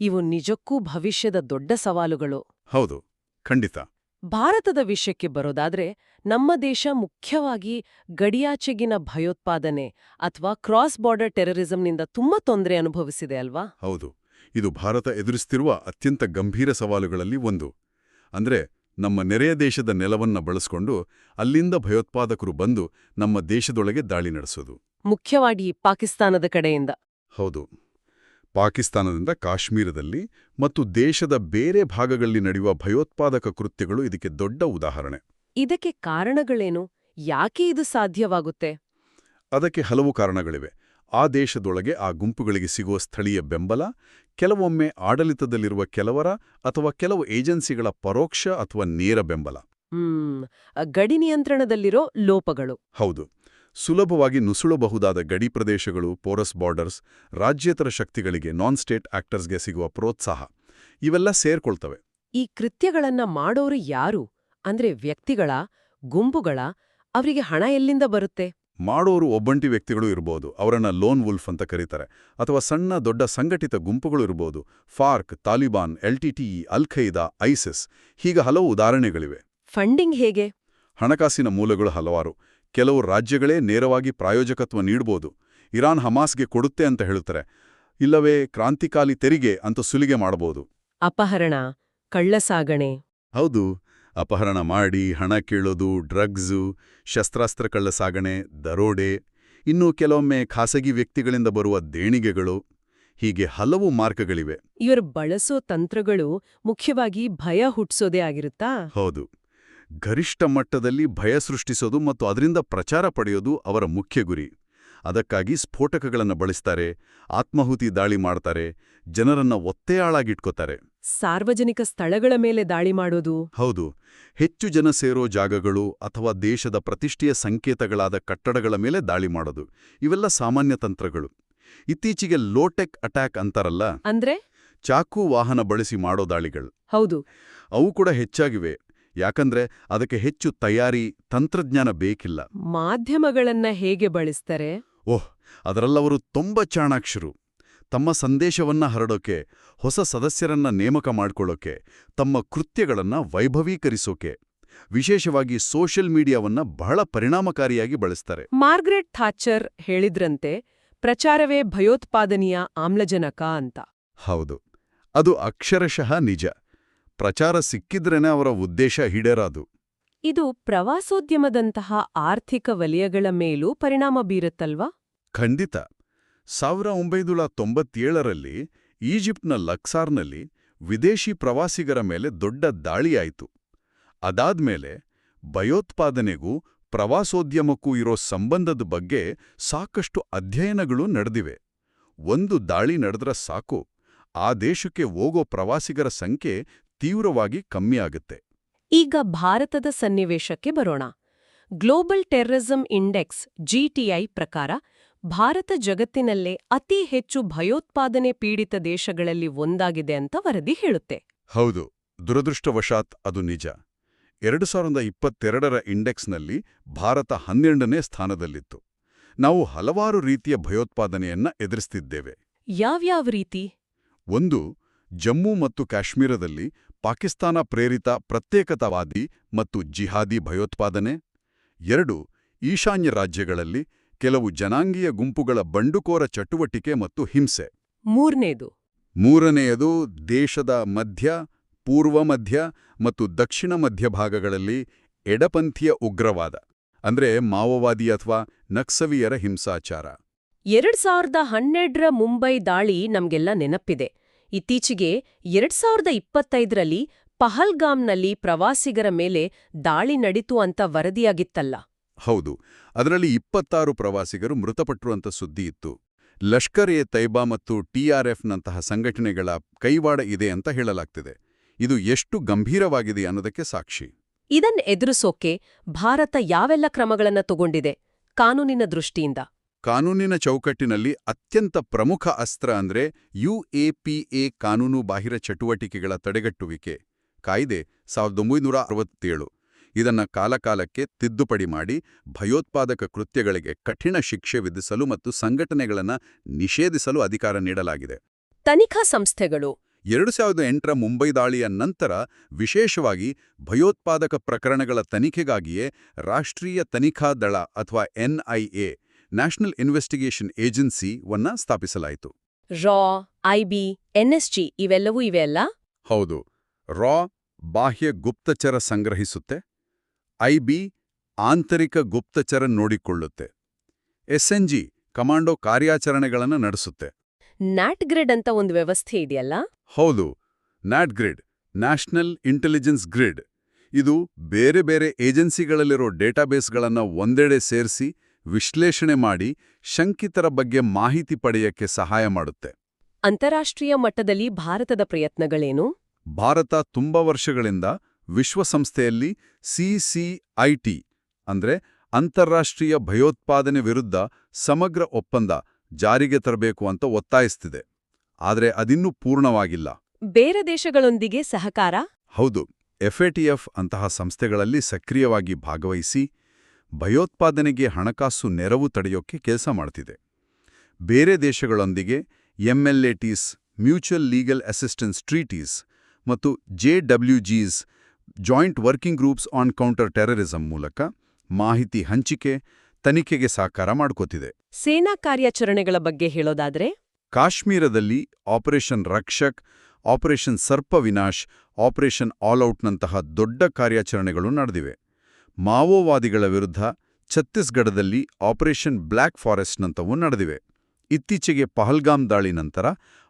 ಇವು ನಿಜಕ್ಕೂ ಭವಿಷ್ಯದ ದೊಡ್ಡ ಸವಾಲುಗಳು. ಹೌದು ಖಂಡಿತ. ಭಾರತದ ವಿಷಯಕ್ಕೆ ಬರೋದಾದ್ರೆ ನಮ್ಮ ದೇಶ ಮುಖ್ಯವಾಗಿ ಗಡಿಯಾಚೆಗಿನ ಭಯೋತ್ಪಾದನೆ ಅಥವಾ ಕ್ರಾಸ್ ಬಾರ್ಡರ್ ಟೆರರಿಸಂನಿಂದ ತುಂಬಾ ತೊಂದರೆ ಅನುಭವಿಸಿದೆ ಅಲ್ವಾ? ಹೌದು ಇದು ಭಾರತ ಎದುರಿಸ್ತಿರುವ ಅತ್ಯಂತ ಗಂಭೀರ ಸವಾಲುಗಳಲ್ಲಿ ಒಂದು. ಅಂದ್ರೆ ನಮ್ಮ ನೆರೆಯ ದೇಶದ ನೆಲವನ್ನ ಬಳಸ್ಕೊಂಡು ಅಲ್ಲಿಂದ ಭಯೋತ್ಪಾದಕರು ಬಂದು ನಮ್ಮ ದೇಶದೊಳಗೆ ದಾಳಿ ನಡೆಸೋದು. ಮುಖ್ಯವಾಗಿ ಪಾಕಿಸ್ತಾನದ ಕಡೆಯಿಂದ. ಹೌದು. ಪಾಕಿಸ್ತಾನದಿಂದ ಕಾಶ್ಮೀರದಲ್ಲಿ ಮತ್ತು ದೇಶದ ಬೇರೆ ಭಾಗಗಳಲ್ಲಿ ನಡೆಯುವ ಭಯೋತ್ಪಾದಕ ಕೃತ್ಯಗಳು ಇದಕ್ಕೆ ದೊಡ್ಡ ಉದಾಹರಣೆ. ಇದಕ್ಕೆ ಕಾರಣಗಳೇನು? ಯಾಕೆ ಇದು ಸಾಧ್ಯವಾಗುತ್ತೆ? ಅದಕ್ಕೆ ಹಲವು ಕಾರಣಗಳಿವೆ. ಆ ದೇಶದೊಳಗೆ ಆ ಗುಂಪುಗಳಿಗೆ ಸಿಗುವ ಸ್ಥಳೀಯ ಬೆಂಬಲ ಕೆಲವೊಮ್ಮೆ ಆಡಳಿತದಲ್ಲಿರುವ ಕೆಲವರ ಅಥವಾ ಕೆಲವು ಏಜೆನ್ಸಿಗಳ ಪರೋಕ್ಷ ಅಥವಾ ನೇರ ಬೆಂಬಲ. ಗಡಿ ನಿಯಂತ್ರಣದಲ್ಲಿರೋ ಲೋಪಗಳು. ಹೌದು. ಸುಲಭವಾಗಿ ನುಸುಳಬಹುದಾದ ಗಡಿ ಪ್ರದೇಶಗಳು ಪೋರಸ್ ಬಾರ್ಡರ್ಸ್ ರಾಜ್ಯೇತರ ಶಕ್ತಿಗಳಿಗೆ ನಾನ್ ಸ್ಟೇಟ್ ಆಕ್ಟರ್ಸ್ಗೆ ಸಿಗುವ ಪ್ರೋತ್ಸಾಹ ಇವೆಲ್ಲ ಸೇರ್ಕೊಳ್ತವೆ. ಈ ಕೃತ್ಯಗಳನ್ನ ಮಾಡೋರು ಯಾರು? ಅಂದ್ರೆ ವ್ಯಕ್ತಿಗಳ? ಗುಂಪುಗಳ? ಅವರಿಗೆ ಹಣ ಎಲ್ಲಿಂದ ಬರುತ್ತೆ? ಮಾಡೋರು ಒಬ್ಬಂಟಿ ವ್ಯಕ್ತಿಗಳು ಇರ್ಬೋದು ಅವರನ್ನ ಲೋನ್ ವುಲ್ಫ್ ಅಂತ ಕರೀತಾರೆ ಅಥವಾ ಸಣ್ಣ ದೊಡ್ಡ ಸಂಘಟಿತ ಗುಂಪುಗಳು ಇರ್ಬೋದು ಫಾರ್ಕ್ ತಾಲಿಬಾನ್ ಎಲ್ಟಿಟಿಇ ಅಲ್ ಖೈದಾ ಐಸಿಸ್ ಹೀಗೆ ಹಲವು ಉದಾಹರಣೆಗಳಿವೆ. ಫಂಡಿಂಗ್ ಹೇಗೆ? ಹಣಕಾಸಿನ ಮೂಲಗಳು ಹಲವಾರು ಕೆಲವು ರಾಜ್ಯಗಳೇ ನೇರವಾಗಿ ಪ್ರಾಯೋಜಕತ್ವ ನೀಡಬಹುದು ಇರಾನ್ ಹಮಾಸ್ಗೆ ಕೊಡುತ್ತೆ ಅಂತ ಹೇಳುತ್ತಾರೆ. ಇಲ್ಲವೇ ಕ್ರಾಂತಿಕಾಲಿ ತೆರಿಗೆ ಅಂತ ಸುಲಿಗೆ ಮಾಡಬಹುದು ಅಪಹರಣ ಕಳ್ಳಸಾಗಣೆ. ಹೌದು. ಅಪಹರಣ ಮಾಡಿ ಹಣ ಕೇಳೋದು ಡ್ರಗ್ಸು ಶಸ್ತ್ರಾಸ್ತ್ರ ಕಳ್ಳಸಾಗಣೆ ದರೋಡೆ ಇನ್ನು ಕೆಲವೊಮ್ಮೆ ಖಾಸಗಿ ವ್ಯಕ್ತಿಗಳಿಂದ ಬರುವ ದೇಣಿಗೆಗಳು ಹೀಗೆ ಹಲವು ಮಾರ್ಗಗಳಿವೆ. ಇವರು ಬಳಸೋ ತಂತ್ರಗಳು ಮುಖ್ಯವಾಗಿ ಭಯ ಹುಟ್ಟಿಸೋದೇ ಆಗಿರುತ್ತಾ? ಹೌದು. ಗರಿಷ್ಠ ಮಟ್ಟದಲ್ಲಿ ಭಯ ಸೃಷ್ಟಿಸೋದು ಮತ್ತು ಅದರಿಂದ ಪ್ರಚಾರ ಪಡೆಯೋದು ಅವರ ಮುಖ್ಯ ಗುರಿ. ಅದಕ್ಕಾಗಿ ಸ್ಫೋಟಕಗಳನ್ನು ಬಳಸ್ತಾರೆ ಆತ್ಮಾಹುತಿ ದಾಳಿ ಮಾಡ್ತಾರೆ ಜನರನ್ನ ಒತ್ತೆಯಾಳಾಗಿಟ್ಕೋತಾರೆ ಸಾರ್ವಜನಿಕ ಸ್ಥಳಗಳ ಮೇಲೆ ದಾಳಿ ಮಾಡೋದು? ಹೌದು. ಹೆಚ್ಚು ಜನ ಸೇರೋ ಜಾಗಗಳು ಅಥವಾ ದೇಶದ ಪ್ರತಿಷ್ಠೆಯ ಸಂಕೇತಗಳಾದ ಕಟ್ಟಡಗಳ ಮೇಲೆ ದಾಳಿ ಮಾಡೋದು. ಇವೆಲ್ಲ ಸಾಮಾನ್ಯ ತಂತ್ರಗಳು. ಇತ್ತೀಚೆಗೆ ಲೋಟೆಕ್ ಅಟ್ಯಾಕ್ ಅಂತಾರಲ್ಲ? ಅಂದ್ರೆ? ಚಾಕು ವಾಹನ ಬಳಸಿ ಮಾಡೋ ದಾಳಿಗಳು. ಹೌದು. ಅವು ಕೂಡ ಹೆಚ್ಚಾಗಿವೆ. ಯಾಕಂದ್ರೆ ಅದಕ್ಕೆ ಹೆಚ್ಚು ತಯಾರಿ ತಂತ್ರಜ್ಞಾನ ಬೇಕಿಲ್ಲ. ಮಾಧ್ಯಮಗಳನ್ನ ಹೇಗೆ ಬಳಸ್ತಾರೆ? ಓಹ್ ಅದರಲ್ಲವರು ತುಂಬ ಚಾಣಾಕ್ಷರು. ತಮ್ಮ ಸಂದೇಶವನ್ನ ಹರಡೋಕೆ ಹೊಸ ಸದಸ್ಯರನ್ನ ನೇಮಕ ಮಾಡ್ಕೊಳ್ಳೋಕೆ ತಮ್ಮ ಕೃತ್ಯಗಳನ್ನ ವೈಭವೀಕರಿಸೋಕೆ ವಿಶೇಷವಾಗಿ ಸೋಷಿಯಲ್ ಮೀಡಿಯಾವನ್ನ ಬಹಳ ಪರಿಣಾಮಕಾರಿಯಾಗಿ ಬಳಸ್ತಾರೆ. ಮಾರ್ಗ್ರೆಟ್ ಥಾಚರ್ ಹೇಳಿದ್ರಂತೆ ಪ್ರಚಾರವೇ ಭಯೋತ್ಪಾದನೆಯ ಆಮ್ಲಜನಕ ಅಂತ. ಹೌದು ಅದು ಅಕ್ಷರಶಃ ನಿಜ. ಪ್ರಚಾರ ಸಿಕ್ಕಿದ್ರೇನೆ ಅವರ ಉದ್ದೇಶ ಹಿಡೇರಾದು ಇದು ಪ್ರವಾಸೋದ್ಯಮದಂತಹ ಆರ್ಥಿಕ ವಲಯಗಳ ಮೇಲೂ ಪರಿಣಾಮ ಬೀರುತ್ತಲ್ವಾ? ಖಂಡಿತ. ಸಾವಿರ ಒಂಬೈನೂರ ತೊಂಬತ್ತೇಳರಲ್ಲಿ ಈಜಿಪ್ಟ್ನ ಲಕ್ಸಾರ್ನಲ್ಲಿ ವಿದೇಶಿ ಪ್ರವಾಸಿಗರ ಮೇಲೆ ದೊಡ್ಡ ದಾಳಿಯಾಯಿತು. ಅದಾದ್ಮೇಲೆ ಭಯೋತ್ಪಾದನೆಗೂ ಪ್ರವಾಸೋದ್ಯಮಕ್ಕೂ ಇರೋ ಸಂಬಂಧದ ಬಗ್ಗೆ ಸಾಕಷ್ಟು ಅಧ್ಯಯನಗಳು ನಡೆದಿವೆ. ಒಂದು ದಾಳಿ ನಡೆದ್ರ ಸಾಕು ಆ ದೇಶಕ್ಕೆ ಹೋಗೋ ಪ್ರವಾಸಿಗರ ಸಂಖ್ಯೆ ತೀವ್ರವಾಗಿ ಕಮ್ಮಿಯಾಗುತ್ತೆ ಈಗ ಭಾರತದ ಸನ್ನಿವೇಶಕ್ಕೆ ಬರೋಣ. ಗ್ಲೋಬಲ್ ಟೆರರಿಸಂ ಇಂಡೆಕ್ಸ್ ಜಿಟಿಐ ಪ್ರಕಾರ ಭಾರತ ಜಗತ್ತಿನಲ್ಲೇ ಅತಿ ಹೆಚ್ಚು ಭಯೋತ್ಪಾದನೆ ಪೀಡಿತ ದೇಶಗಳಲ್ಲಿ ಒಂದಾಗಿದೆ ಅಂತ ವರದಿ ಹೇಳುತ್ತೆ. ಹೌದು ದುರದೃಷ್ಟವಶಾತ್ ಅದು ನಿಜ. ಎರಡು ಸಾವಿರದ ಇಪ್ಪತ್ತೆರಡರ ಇಂಡೆಕ್ಸ್ನಲ್ಲಿ ಭಾರತ ಹನ್ನೆರಡನೇ ಸ್ಥಾನದಲ್ಲಿತ್ತು. ನಾವು ಹಲವಾರು ರೀತಿಯ ಭಯೋತ್ಪಾದನೆಯನ್ನ ಎದುರಿಸ್ತಿದ್ದೇವೆ. ಯಾವ್ಯಾವ ರೀತಿ? ಒಂದು ಜಮ್ಮು ಮತ್ತು ಕಾಶ್ಮೀರದಲ್ಲಿ ಪಾಕಿಸ್ತಾನ ಪ್ರೇರಿತ ಪ್ರತ್ಯೇಕತಾವಾದಿ ಮತ್ತು ಜಿಹಾದಿ ಭಯೋತ್ಪಾದನೆ. ಎರಡು ಈಶಾನ್ಯ ರಾಜ್ಯಗಳಲ್ಲಿ ಕೆಲವು ಜನಾಂಗೀಯ ಗುಂಪುಗಳ ಬಂಡುಕೋರ ಚಟುವಟಿಕೆ ಮತ್ತು ಹಿಂಸೆ. ಮೂರನೇದು ಮೂರನೆಯದು ದೇಶದ ಮಧ್ಯ ಪೂರ್ವ ಮಧ್ಯ ಮತ್ತು ದಕ್ಷಿಣ ಮಧ್ಯ ಭಾಗಗಳಲ್ಲಿ ಎಡಪಂಥೀಯ ಉಗ್ರವಾದ ಅಂದ್ರೆ ಮಾವೋವಾದಿ ಅಥವಾ ನಕ್ಸವಿಯರ ಹಿಂಸಾಚಾರ. ಎರಡ್ ಸಾವಿರದ ಹನ್ನೆರಡರ ಮುಂಬೈ ದಾಳಿ ನಮ್ಗೆಲ್ಲ ನೆನಪಿದೆ. ಇತ್ತೀಚೆಗೆ ಎರಡ್ ಸಾವಿರದ ಇಪ್ಪತ್ತೈದರಲ್ಲಿ ಪಹಲ್ಗಾಮ್ನಲ್ಲಿ ಪ್ರವಾಸಿಗರ ಮೇಲೆ ದಾಳಿ ನಡೀತು ಅಂತ ವರದಿಯಾಗಿತ್ತಲ್ಲ. ಹೌದು ಅದರಲ್ಲಿ ಇಪ್ಪತ್ತಾರು ಪ್ರವಾಸಿಗರು ಮೃತಪಟ್ಟರು ಅಂತ ಸುದ್ದಿ ಇತ್ತು. ಲಷ್ಕರ್ ಎ ತೈಬಾ ಮತ್ತು ಟಿಆರ್ಎಫ್ನಂತಹ ಸಂಘಟನೆಗಳ ಕೈವಾಡ ಇದೆ ಅಂತ ಹೇಳಲಾಗ್ತಿದೆ. ಇದು ಎಷ್ಟು ಗಂಭೀರವಾಗಿದೆ ಅನ್ನೋದಕ್ಕೆ ಸಾಕ್ಷಿ. ಇದನ್ ಎದುರಿಸೋಕೆ ಭಾರತ ಯಾವೆಲ್ಲ ಕ್ರಮಗಳನ್ನ ತಗೊಂಡಿದೆ ಕಾನೂನಿನ ದೃಷ್ಟಿಯಿಂದ? ಕಾನೂನಿನ ಚೌಕಟ್ಟಿನಲ್ಲಿ ಅತ್ಯಂತ ಪ್ರಮುಖ ಅಸ್ತ್ರ ಅಂದ್ರೆ ಯುಎಪಿಎ ಕಾನೂನು ಬಾಹಿರ ಚಟುವಟಿಕೆಗಳ ತಡೆಗಟ್ಟುವಿಕೆ. ಕಾಯ್ದೆ ಸಾವಿರದ ಒಂಬೈನೂರ ಅರವತ್ತೇಳು. ಇದನ್ನ ಕಾಲಕಾಲಕ್ಕೆ ತಿದ್ದುಪಡಿ ಮಾಡಿ ಭಯೋತ್ಪಾದಕ ಕೃತ್ಯಗಳಿಗೆ ಕಠಿಣ ಶಿಕ್ಷೆ ವಿಧಿಸಲು ಮತ್ತು ಸಂಘಟನೆಗಳನ್ನ ನಿಷೇಧಿಸಲು ಅಧಿಕಾರ ನೀಡಲಾಗಿದೆ. ತನಿಖಾ ಸಂಸ್ಥೆಗಳು. ಎರಡು ಸಾವಿರದ ಎಂಟರ ಮುಂಬೈ ದಾಳಿಯ ನಂತರ ವಿಶೇಷವಾಗಿ ಭಯೋತ್ಪಾದಕ ಪ್ರಕರಣಗಳ ತನಿಖೆಗಾಗಿಯೇ ರಾಷ್ಟ್ರೀಯ ತನಿಖಾ ದಳ ಅಥವಾ ಎನ್ಐಎ ನ್ಯಾಷನಲ್ ಇನ್ವೆಸ್ಟಿಗೇಷನ್ ಏಜೆನ್ಸಿ ವನ್ನ ಸ್ಥಾಪಿಸಲಾಯಿತು. ರಾ ಐಬಿ ಎನ್ಎಸ್ಜಿ ಇವೆಲ್ಲವೂ ಇವೆ ಅಲ್ಲ? ಹೌದು. ರಾ ಬಾಹ್ಯ ಗುಪ್ತಚರ ಸಂಗ್ರಹಿಸುತ್ತೆ. ಐಬಿ ಆಂತರಿಕ ಗುಪ್ತಚರ ನೋಡಿಕೊಳ್ಳುತ್ತೆ. ಎಸ್ಎನ್ಜಿ ಕಮಾಂಡೋ ಕಾರ್ಯಾಚರಣೆಗಳನ್ನು ನಡೆಸುತ್ತೆ. ನ್ಯಾಟ್ಗ್ರಿಡ್ ಅಂತ ಒಂದು ವ್ಯವಸ್ಥೆ ಇದೆಯಲ್ಲ? ಹೌದು. NATGRID national intelligence grid. ಇದು ಬೇರೆ ಬೇರೆ ಏಜೆನ್ಸಿಗಳಲ್ಲಿರೋ ಡೇಟಾಬೇಸ್ಗಳನ್ನು ಒಂದೆಡೆ ಸೇರಿಸಿ ವಿಶ್ಲೇಷಣೆ ಮಾಡಿ ಶಂಕಿತರ ಬಗ್ಗೆ ಮಾಹಿತಿ ಪಡೆಯಕ್ಕೆ ಸಹಾಯ ಮಾಡುತ್ತೆ. ಅಂತಾರಾಷ್ಟ್ರೀಯ ಮಟ್ಟದಲ್ಲಿ ಭಾರತದ ಪ್ರಯತ್ನಗಳೇನು? ಭಾರತ ತುಂಬಾ ವರ್ಷಗಳಿಂದ ವಿಶ್ವಸಂಸ್ಥೆಯಲ್ಲಿ ಸಿಸಿಐಟಿ ಅಂದ್ರೆ ಅಂತಾರಾಷ್ಟ್ರೀಯ ಭಯೋತ್ಪಾದನೆ ವಿರುದ್ಧ ಸಮಗ್ರ ಒಪ್ಪಂದ ಜಾರಿಗೆ ತರಬೇಕು ಅಂತ ಒತ್ತಾಯಿಸ್ತಿದೆ. ಆದರೆ ಅದಿನ್ನೂ ಪೂರ್ಣವಾಗಿಲ್ಲ. ಬೇರೆ ದೇಶಗಳೊಂದಿಗೆ ಸಹಕಾರ? ಹೌದು ಎಫ್ಎಟಿಎಫ್ ಅಂತಹ ಸಂಸ್ಥೆಗಳಲ್ಲಿ ಸಕ್ರಿಯವಾಗಿ ಭಾಗವಹಿಸಿ ಭಯೋತ್ಪಾದನೆಗೆ ಹಣಕಾಸು ನೆರವು ತಡೆಯೋಕೆ ಕೆಲಸ ಮಾಡ್ತಿದೆ. ಬೇರೆ ದೇಶಗಳೊಂದಿಗೆ MLATs mutual legal assistance treaties ಮತ್ತು J ಜೆಡಬ್ಲ್ಯೂಜೀಸ್ joint working groups on counter terrorism ಮೂಲಕ ಮಾಹಿತಿ ಹಂಚಿಕೆ ತನಿಖೆಗೆ ಸಹಕಾರ ಮಾಡ್ಕೋತಿದೆ. ಸೇನಾ ಕಾರ್ಯಾಚರಣೆಗಳ ಬಗ್ಗೆ ಹೇಳೋದಾದ್ರೆ? ಕಾಶ್ಮೀರದಲ್ಲಿ ಆಪರೇಷನ್ ರಕ್ಷಕ್ ಆಪರೇಷನ್ ಸರ್ಪ ವಿನಾಶ್ ಆಪರೇಷನ್ ಆಲ್ಔಟ್ನಂತಹ ದೊಡ್ಡ ಕಾರ್ಯಾಚರಣೆಗಳು ನಡೆದಿವೆ. ಮಾವೋವಾದಿಗಳ ವಿರುದ್ಧ ಛತ್ತೀಸ್ಗಢದಲ್ಲಿ ಆಪರೇಷನ್ ಬ್ಲ್ಯಾಕ್ ಫಾರೆಸ್ಟ್ನಂತವೂ ನಡೆದಿವೆ. ಇತ್ತೀಚೆಗೆ ಪಹಲ್ಗಾಮ್ ದಾಳಿ ನಂತರ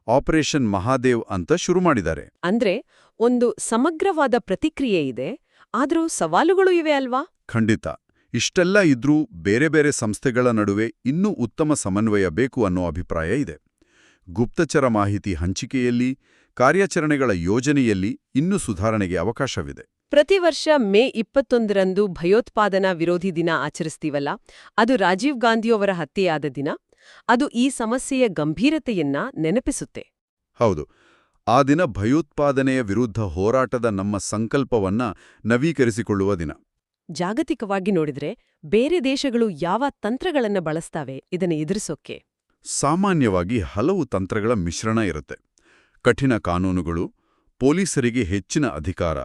ಆಪರೇಷನ್ ಮಹಾದೇವ್ ಅಂತ ಶುರು ಮಾಡಿದ್ದಾರೆ. ಅಂದ್ರೆ ಒಂದು ಸಮಗ್ರವಾದ ಪ್ರತಿಕ್ರಿಯೆ ಇದೆ ಆದರೂ ಸವಾಲುಗಳು ಇವೆ ಅಲ್ವಾ? ಖಂಡಿತ. ಇಷ್ಟೆಲ್ಲ ಇದ್ರೂ ಬೇರೆ ಬೇರೆ ಸಂಸ್ಥೆಗಳ ನಡುವೆ ಇನ್ನೂ ಉತ್ತಮ ಸಮನ್ವಯ ಬೇಕು ಅನ್ನೋ ಅಭಿಪ್ರಾಯ ಇದೆ. ಗುಪ್ತಚರ ಮಾಹಿತಿ ಹಂಚಿಕೆಯಲ್ಲಿ ಕಾರ್ಯಾಚರಣೆಗಳ ಯೋಜನೆಯಲ್ಲಿ ಇನ್ನೂ ಸುಧಾರಣೆಗೆ ಅವಕಾಶವಿದೆ. ಪ್ರತಿ ವರ್ಷ ಮೇ ಇಪ್ಪತ್ತೊಂದರಂದು ಭಯೋತ್ಪಾದನಾ ವಿರೋಧಿ ದಿನ ಆಚರಿಸ್ತೀವಲ್ಲ? ಅದು ರಾಜೀವ್ ಗಾಂಧಿಯವರ ಹತ್ಯೆಯಾದ ದಿನ? ಅದು ಈ ಸಮಸ್ಯೆಯ ಗಂಭೀರತೆಯನ್ನ ನೆನಪಿಸುತ್ತೆ. ಹೌದು. ಆ ದಿನ ಭಯೋತ್ಪಾದನೆಯ ವಿರುದ್ಧ ಹೋರಾಟದ ನಮ್ಮ ಸಂಕಲ್ಪವನ್ನ ನವೀಕರಿಸಿಕೊಳ್ಳುವ ದಿನ. ಜಾಗತಿಕವಾಗಿ ನೋಡಿದ್ರೆ ಬೇರೆ ದೇಶಗಳು ಯಾವ ತಂತ್ರಗಳನ್ನ ಬಳಸ್ತಾವೆ ಇದನ್ನು ಎದುರಿಸೋಕೆ? ಸಾಮಾನ್ಯವಾಗಿ ಹಲವು ತಂತ್ರಗಳ ಮಿಶ್ರಣ ಇರುತ್ತೆ. ಕಠಿಣ ಕಾನೂನುಗಳು ಪೊಲೀಸರಿಗೆ ಹೆಚ್ಚಿನ ಅಧಿಕಾರ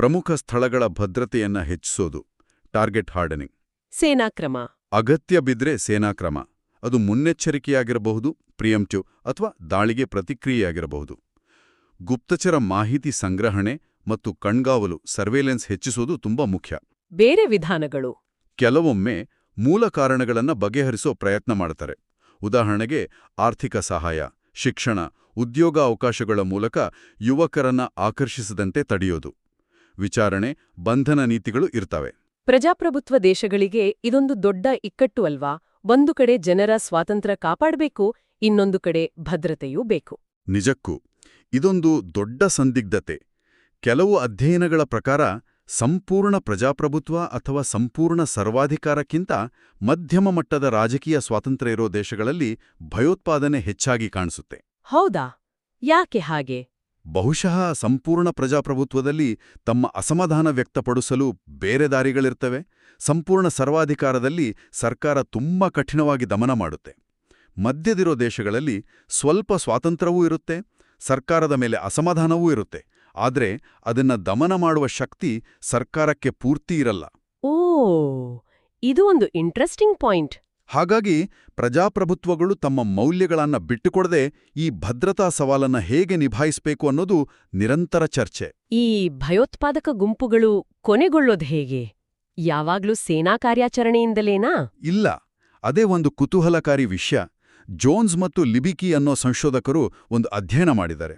ಪ್ರಮುಖ ಸ್ಥಳಗಳ ಭದ್ರತೆಯನ್ನ ಹೆಚ್ಚಿಸೋದು. Target hardening. ಸೇನಾಕ್ರಮ ಅಗತ್ಯ ಬಿದ್ರೆ ಸೇನಾಕ್ರಮ ಅದು ಮುನ್ನೆಚ್ಚರಿಕೆಯಾಗಿರಬಹುದು ಪ್ರಿಯಂಟಿವ್ ಅಥವಾ ದಾಳಿಗೆ ಪ್ರತಿಕ್ರಿಯೆಯಾಗಿರಬಹುದು. ಗುಪ್ತಚರ ಮಾಹಿತಿ ಸಂಗ್ರಹಣೆ ಮತ್ತು ಕಣ್ಗಾವಲು ಸರ್ವೇಲೆನ್ಸ್ ಹೆಚ್ಚಿಸೋದು ತುಂಬಾ ಮುಖ್ಯ. ಬೇರೆ ವಿಧಾನಗಳು. ಕೆಲವೊಮ್ಮೆ ಮೂಲ ಕಾರಣಗಳನ್ನು ಬಗೆಹರಿಸೋ ಪ್ರಯತ್ನ ಮಾಡ್ತಾರೆ. ಉದಾಹರಣೆಗೆ ಆರ್ಥಿಕ ಸಹಾಯ ಶಿಕ್ಷಣ ಉದ್ಯೋಗ ಅವಕಾಶಗಳ ಮೂಲಕ ಯುವಕರನ್ನ ಆಕರ್ಷಿಸದಂತೆ ತಡೆಯೋದು. ವಿಚಾರಣೆ ಬಂಧನ ನೀತಿಗಳು ಇರ್ತವೆ. ಪ್ರಜಾಪ್ರಭುತ್ವ ದೇಶಗಳಿಗೆ ಇದೊಂದು ದೊಡ್ಡ ಇಕ್ಕಟ್ಟು ಅಲ್ವಾ? ಒಂದು ಕಡೆ ಜನರ ಸ್ವಾತಂತ್ರ್ಯ ಕಾಪಾಡಬೇಕು ಇನ್ನೊಂದು ಕಡೆ ಭದ್ರತೆಯೂ ಬೇಕು. ನಿಜಕ್ಕೂ ಇದೊಂದು ದೊಡ್ಡ ಸಂದಿಗ್ಧತೆ. ಕೆಲವು ಅಧ್ಯಯನಗಳ ಪ್ರಕಾರ ಸಂಪೂರ್ಣ ಪ್ರಜಾಪ್ರಭುತ್ವ ಅಥವಾ ಸಂಪೂರ್ಣ ಸರ್ವಾಧಿಕಾರಕ್ಕಿಂತ ಮಧ್ಯಮ ಮಟ್ಟದ ರಾಜಕೀಯ ಸ್ವಾತಂತ್ರ್ಯ ಇರೋ ದೇಶಗಳಲ್ಲಿ ಭಯೋತ್ಪಾದನೆ ಹೆಚ್ಚಾಗಿ ಕಾಣಿಸುತ್ತೆ. ಹೌದಾ? ಯಾಕೆ ಹಾಗೆ? ಬಹುಶಃ ಸಂಪೂರ್ಣ ಪ್ರಜಾಪ್ರಭುತ್ವದಲ್ಲಿ ತಮ್ಮ ಅಸಮಾಧಾನ ವ್ಯಕ್ತಪಡಿಸಲು ಬೇರೆ ದಾರಿಗಳಿರ್ತವೆ. ಸಂಪೂರ್ಣ ಸರ್ವಾಧಿಕಾರದಲ್ಲಿ ಸರ್ಕಾರ ತುಂಬಾ ಕಠಿಣವಾಗಿ ದಮನ ಮಾಡುತ್ತೆ. ಮಧ್ಯದಿರೋ ದೇಶಗಳಲ್ಲಿ ಸ್ವಲ್ಪ ಸ್ವಾತಂತ್ರ್ಯವೂ ಇರುತ್ತೆ, ಸರ್ಕಾರದ ಮೇಲೆ ಅಸಮಾಧಾನವೂ ಇರುತ್ತೆ. ಆದರೆ ಅದನ್ನ ದಮನ ಮಾಡುವ ಶಕ್ತಿ ಸರ್ಕಾರಕ್ಕೆ ಪೂರ್ತಿ ಇರಲ್ಲ. ಓ, ಇದು ಒಂದು ಇಂಟ್ರೆಸ್ಟಿಂಗ್ ಪಾಯಿಂಟ್. ಹಾಗಾಗಿ ಪ್ರಜಾಪ್ರಭುತ್ವಗಳು ತಮ್ಮ ಮೌಲ್ಯಗಳನ್ನು ಬಿಟ್ಟುಕೊಡದೆ ಈ ಭದ್ರತಾ ಸವಾಲನ್ನ ಹೇಗೆ ನಿಭಾಯಿಸಬೇಕು ಅನ್ನೋದು ನಿರಂತರ ಚರ್ಚೆ. ಈ ಭಯೋತ್ಪಾದಕ ಗುಂಪುಗಳು ಕೊನೆಗೊಳ್ಳೋದು ಹೇಗೆ? ಯಾವಾಗ್ಲೂ ಸೇನಾ ಕಾರ್ಯಾಚರಣೆಯಿಂದಲೇನಾ? ಇಲ್ಲ ಅದೇ ಒಂದು ಕುತೂಹಲಕಾರಿ ವಿಷಯ. ಜೋನ್ಸ್ ಮತ್ತು ಲಿಬಿಕಿ ಅನ್ನೋ ಸಂಶೋಧಕರು ಒಂದು ಅಧ್ಯಯನ ಮಾಡಿದ್ದಾರೆ.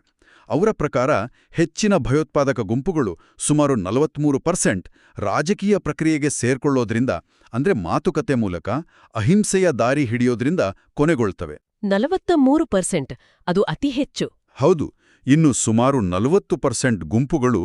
ಅವರ ಪ್ರಕಾರ ಹೆಚ್ಚಿನ ಭಯೋತ್ಪಾದಕ ಗುಂಪುಗಳು ಸುಮಾರು ನಲವತ್ಮೂರು ಪರ್ಸೆಂಟ್ ರಾಜಕೀಯ ಪ್ರಕ್ರಿಯೆಗೆ ಸೇರ್ಕೊಳ್ಳೋದ್ರಿಂದ ಅಂದ್ರೆ ಮಾತುಕತೆ ಮೂಲಕ ಅಹಿಂಸೆಯ ದಾರಿ ಹಿಡಿಯೋದ್ರಿಂದ ಕೊನೆಗೊಳ್ತವೆ. ನಲವತ್ತ ಮೂರು ಪರ್ಸೆಂಟ್. ಅದು ಅತಿ ಹೆಚ್ಚು. ಹೌದು ಇನ್ನು ಸುಮಾರು ನಲವತ್ತು ಪರ್ಸೆಂಟ್ ಗುಂಪುಗಳು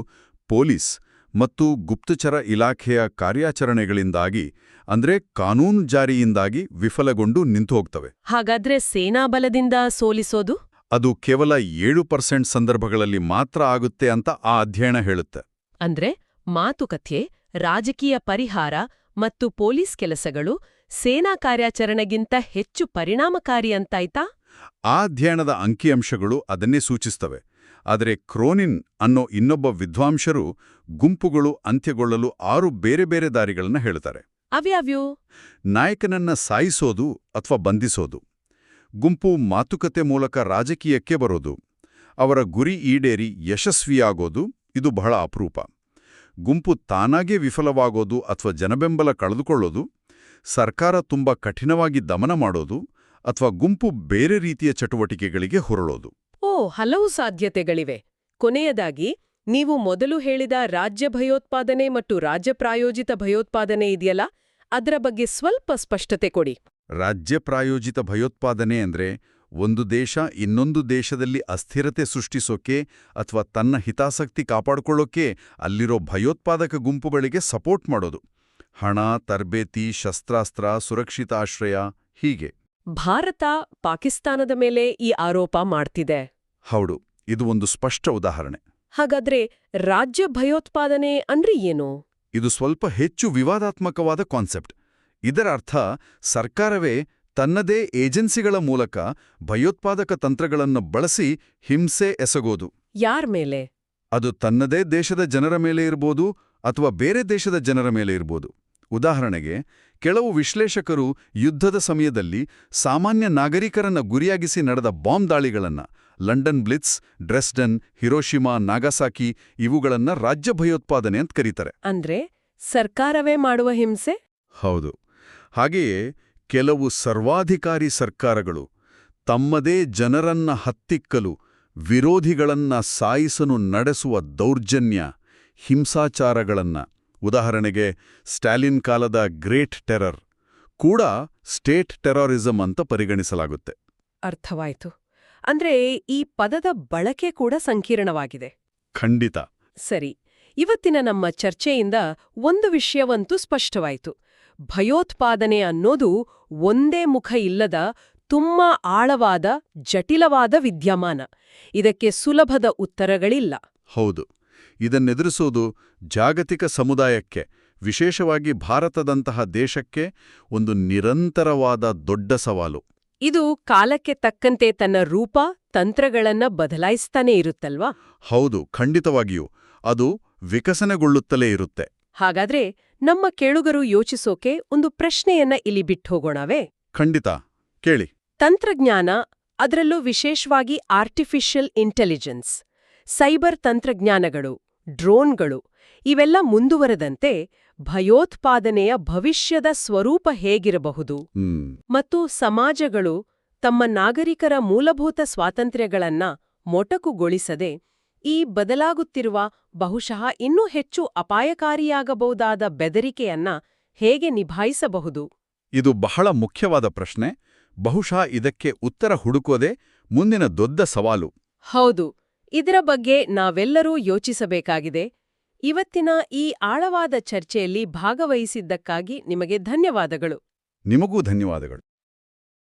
ಪೊಲೀಸ್ ಮತ್ತು ಗುಪ್ತಚರ ಇಲಾಖೆಯ ಕಾರ್ಯಾಚರಣೆಗಳಿಂದಾಗಿ ಅಂದ್ರೆ ಕಾನೂನು ಜಾರಿಯಿಂದಾಗಿ ವಿಫಲಗೊಂಡು ನಿಂತುಹೋಗ್ತವೆ. ಹಾಗಾದ್ರೆ ಸೇನಾ ಬಲದಿಂದ ಸೋಲಿಸೋದು? ಅದು ಕೇವಲ ಏಳು ಪರ್ಸೆಂಟ್ ಸಂದರ್ಭಗಳಲ್ಲಿ ಮಾತ್ರ ಆಗುತ್ತೆ ಅಂತ ಆ ಅಧ್ಯಯನ ಹೇಳುತ್ತೆ. ಅಂದ್ರೆ ಮಾತುಕತೆ ರಾಜಕೀಯ ಪರಿಹಾರ ಮತ್ತು ಪೊಲೀಸ್ ಕೆಲಸಗಳು ಸೇನಾ ಕಾರ್ಯಾಚರಣೆಗಿಂತ ಹೆಚ್ಚು ಪರಿಣಾಮಕಾರಿ ಅಂತಾಯ್ತಾ? ಆ ಅಧ್ಯಯನದ ಅಂಕಿಅಂಶಗಳು ಅದನ್ನೇ ಸೂಚಿಸ್ತವೆ. ಆದರೆ ಕ್ರೋನಿನ್ ಅನ್ನೋ ಇನ್ನೊಬ್ಬ ವಿದ್ವಾಂಸರು ಗುಂಪುಗಳು ಅಂತ್ಯಗೊಳ್ಳಲು ಆರು ಬೇರೆ ಬೇರೆ ದಾರಿಗಳನ್ನು ಹೇಳುತ್ತಾರೆ. ಅವ್ಯಾವ್ಯೂ? ನಾಯಕನನ್ನ ಸಾಯಿಸೋದು ಅಥವಾ ಬಂಧಿಸೋದು. ಗುಂಪು ಮಾತುಕತೆ ಮೂಲಕ ರಾಜಕೀಯಕ್ಕೆ ಬರೋದು. ಅವರ ಗುರಿ ಈಡೇರಿ ಯಶಸ್ವಿಯಾಗೋದು ಇದು ಬಹಳ ಅಪರೂಪ. ಗುಂಪು ತಾನಾಗೇ ವಿಫಲವಾಗೋದು ಅಥವಾ ಜನಬೆಂಬಲ ಕಳೆದುಕೊಳ್ಳೋದು ಸರ್ಕಾರ ತುಂಬ ಕಠಿಣವಾಗಿ ದಮನ ಮಾಡೋದು ಅಥವಾ ಗುಂಪು ಬೇರೆ ರೀತಿಯ ಚಟುವಟಿಕೆಗಳಿಗೆ ಹೊರಳೋದು. ಓ ಹಲವು ಸಾಧ್ಯತೆಗಳಿವೆ. ಕೊನೆಯದಾಗಿ ನೀವು ಮೊದಲು ಹೇಳಿದ ರಾಜ್ಯ ಭಯೋತ್ಪಾದನೆ ಮತ್ತು ರಾಜ್ಯ ಪ್ರಾಯೋಜಿತ ಭಯೋತ್ಪಾದನೆ ಇದೆಯಲ್ಲ? ಅದರ ಬಗ್ಗೆ ಸ್ವಲ್ಪ ಸ್ಪಷ್ಟತೆ ಕೊಡಿ. ರಾಜ್ಯ ಪ್ರಾಯೋಜಿತ ಭಯೋತ್ಪಾದನೆ ಅಂದ್ರೆ ಒಂದು ದೇಶ ಇನ್ನೊಂದು ದೇಶದಲ್ಲಿ ಅಸ್ಥಿರತೆ ಸೃಷ್ಟಿಸೋಕೆ ಅಥವಾ ತನ್ನ ಹಿತಾಸಕ್ತಿ ಕಾಪಾಡಿಕೊಳ್ಳೋಕೆ ಅಲ್ಲಿರೋ ಭಯೋತ್ಪಾದಕ ಗುಂಪುಗಳಿಗೆ ಸಪೋರ್ಟ್ ಮಾಡೋದು. ಹಣ ತರಬೇತಿ ಶಸ್ತ್ರಾಸ್ತ್ರ ಸುರಕ್ಷಿತ ಆಶ್ರಯ ಹೀಗೆ. ಭಾರತ ಪಾಕಿಸ್ತಾನದ ಮೇಲೆ ಈ ಆರೋಪ ಮಾಡ್ತಿದೆ. ಹೌದು ಇದು ಒಂದು ಸ್ಪಷ್ಟ ಉದಾಹರಣೆ. ಹಾಗಾದ್ರೆ ರಾಜ್ಯ ಭಯೋತ್ಪಾದನೆ ಅಂದ್ರೆ ಏನು? ಇದು ಸ್ವಲ್ಪ ಹೆಚ್ಚು ವಿವಾದಾತ್ಮಕವಾದ ಕಾನ್ಸೆಪ್ಟ್. ಇದರ ಅರ್ಥ ಸರ್ಕಾರವೇ ತನ್ನದೇ ಏಜೆನ್ಸಿಗಳ ಮೂಲಕ ಭಯೋತ್ಪಾದಕ ತಂತ್ರಗಳನ್ನು ಬಳಸಿ ಹಿಂಸೆ ಎಸಗೋದು. ಯಾರ್ ಮೇಲೆ? ಅದು ತನ್ನದೇ ದೇಶದ ಜನರ ಮೇಲೆ ಇರ್ಬೋದು ಅಥವಾ ಬೇರೆ ದೇಶದ ಜನರ ಮೇಲೆ ಇರ್ಬೋದು. ಉದಾಹರಣೆಗೆ ಕೆಲವು ವಿಶ್ಲೇಷಕರು ಯುದ್ಧದ ಸಮಯದಲ್ಲಿ ಸಾಮಾನ್ಯ ನಾಗರಿಕರನ್ನ ಗುರಿಯಾಗಿಸಿ ನಡೆದ ಬಾಂಬ್ ದಾಳಿಗಳನ್ನು London Blitz Dresden Hiroshima Nagasaki ಇವುಗಳನ್ನ ರಾಜ್ಯ ಭಯೋತ್ಪಾದನೆ ಅಂತ ಕರೀತಾರೆ. ಅಂದ್ರೆ ಸರ್ಕಾರವೇ ಮಾಡುವ ಹಿಂಸೆ? ಹೌದು. ಹಾಗೆಯೇ ಕೆಲವು ಸರ್ವಾಧಿಕಾರಿ ಸರ್ಕಾರಗಳು ತಮ್ಮದೇ ಜನರನ್ನ ಹತ್ತಿಕ್ಕಲು ವಿರೋಧಿಗಳನ್ನ ಸಾಯಿಸಲು ನಡೆಸುವ ದೌರ್ಜನ್ಯ ಹಿಂಸಾಚಾರಗಳನ್ನ. ಉದಾಹರಣೆಗೆ ಸ್ಟಾಲಿನ್ ಕಾಲದ ಗ್ರೇಟ್ ಟೆರರ್ ಕೂಡ ಸ್ಟೇಟ್ ಟೆರರಿಸಂ ಅಂತ ಪರಿಗಣಿಸಲಾಗುತ್ತೆ. ಅರ್ಥವಾಯಿತು. ಅಂದ್ರೆ ಈ ಪದದ ಬಳಕೆ ಕೂಡ ಸಂಕೀರ್ಣವಾಗಿದೆ. ಖಂಡಿತ. ಸರಿ ಇವತ್ತಿನ ನಮ್ಮ ಚರ್ಚೆಯಿಂದ ಒಂದು ವಿಷಯವಂತೂ ಸ್ಪಷ್ಟವಾಯಿತು. ಭಯೋತ್ಪಾದನೆ ಅನ್ನೋದು ಒಂದೇ ಮುಖ ಇಲ್ಲದ ತುಂಬಾ ಆಳವಾದ ಜಟಿಲವಾದ ವಿದ್ಯಮಾನ. ಇದಕ್ಕೆ ಸುಲಭದ ಉತ್ತರಗಳಿಲ್ಲ. ಹೌದು. ಇದನ್ನೆದುರಿಸೋದು ಜಾಗತಿಕ ಸಮುದಾಯಕ್ಕೆ ವಿಶೇಷವಾಗಿ ಭಾರತದಂತಹ ದೇಶಕ್ಕೆ ಒಂದು ನಿರಂತರವಾದ ದೊಡ್ಡ ಸವಾಲು. ಇದು ಕಾಲಕ್ಕೆ ತಕ್ಕಂತೆ ತನ್ನ ರೂಪ ತಂತ್ರಗಳನ್ನ ಬದಲಾಯಿಸ್ತಾನೇ ಇರುತ್ತಲ್ವಾ? ಹೌದು ಖಂಡಿತವಾಗಿಯೂ. ಅದು ವಿಕಸನಗೊಳ್ಳುತ್ತಲೇ ಇರುತ್ತೆ. ಹಾಗಾದ್ರೆ ನಮ್ಮ ಕೇಳುಗರು ಯೋಚಿಸೋಕೆ ಒಂದು ಪ್ರಶ್ನೆಯನ್ನ ಇಲ್ಲಿ ಬಿಟ್ಟೋಗೋಣವೇ ಖಂಡಿತ. ಕೇಳಿ. ತಂತ್ರಜ್ಞಾನ ಅದರಲ್ಲೂ ವಿಶೇಷವಾಗಿ ಆರ್ಟಿಫಿಷಿಯಲ್ ಇಂಟೆಲಿಜೆನ್ಸ್ ಸೈಬರ್ ತಂತ್ರಜ್ಞಾನಗಳು ಡ್ರೋನ್ಗಳು ಇವೆಲ್ಲ ಮುಂದುವರೆದಂತೆ ಭಯೋತ್ಪಾದನೆಯ ಭವಿಷ್ಯದ ಸ್ವರೂಪ ಹೇಗಿರಬಹುದು? ಮತ್ತು ಸಮಾಜಗಳು ತಮ್ಮ ನಾಗರಿಕರ ಮೂಲಭೂತ ಸ್ವಾತಂತ್ರ್ಯಗಳನ್ನ ಮೊಟಕುಗೊಳಿಸದೆ ಈ ಬದಲಾಗುತ್ತಿರುವ ಬಹುಶಃ ಇನ್ನೂ ಹೆಚ್ಚು ಅಪಾಯಕಾರಿಯಾಗಬಹುದಾದ ಬೆದರಿಕೆಯನ್ನ ಹೇಗೆ ನಿಭಾಯಿಸಬಹುದು? ಇದು ಬಹಳ ಮುಖ್ಯವಾದ ಪ್ರಶ್ನೆ. ಬಹುಶಃ ಇದಕ್ಕೆ ಉತ್ತರ ಹುಡುಕೋದೇ ಮುಂದಿನ ದೊಡ್ಡ ಸವಾಲು. ಹೌದು. ಇದರ ಬಗ್ಗೆ ನಾವೆಲ್ಲರೂ ಯೋಚಿಸಬೇಕಾಗಿದೆ. ಇವತ್ತಿನ ಈ ಆಳವಾದ ಚರ್ಚೆಯಲ್ಲಿ ಭಾಗವಹಿಸಿದ್ದಕ್ಕಾಗಿ ನಿಮಗೆ ಧನ್ಯವಾದಗಳು. ನಿಮಗೂ ಧನ್ಯವಾದಗಳು.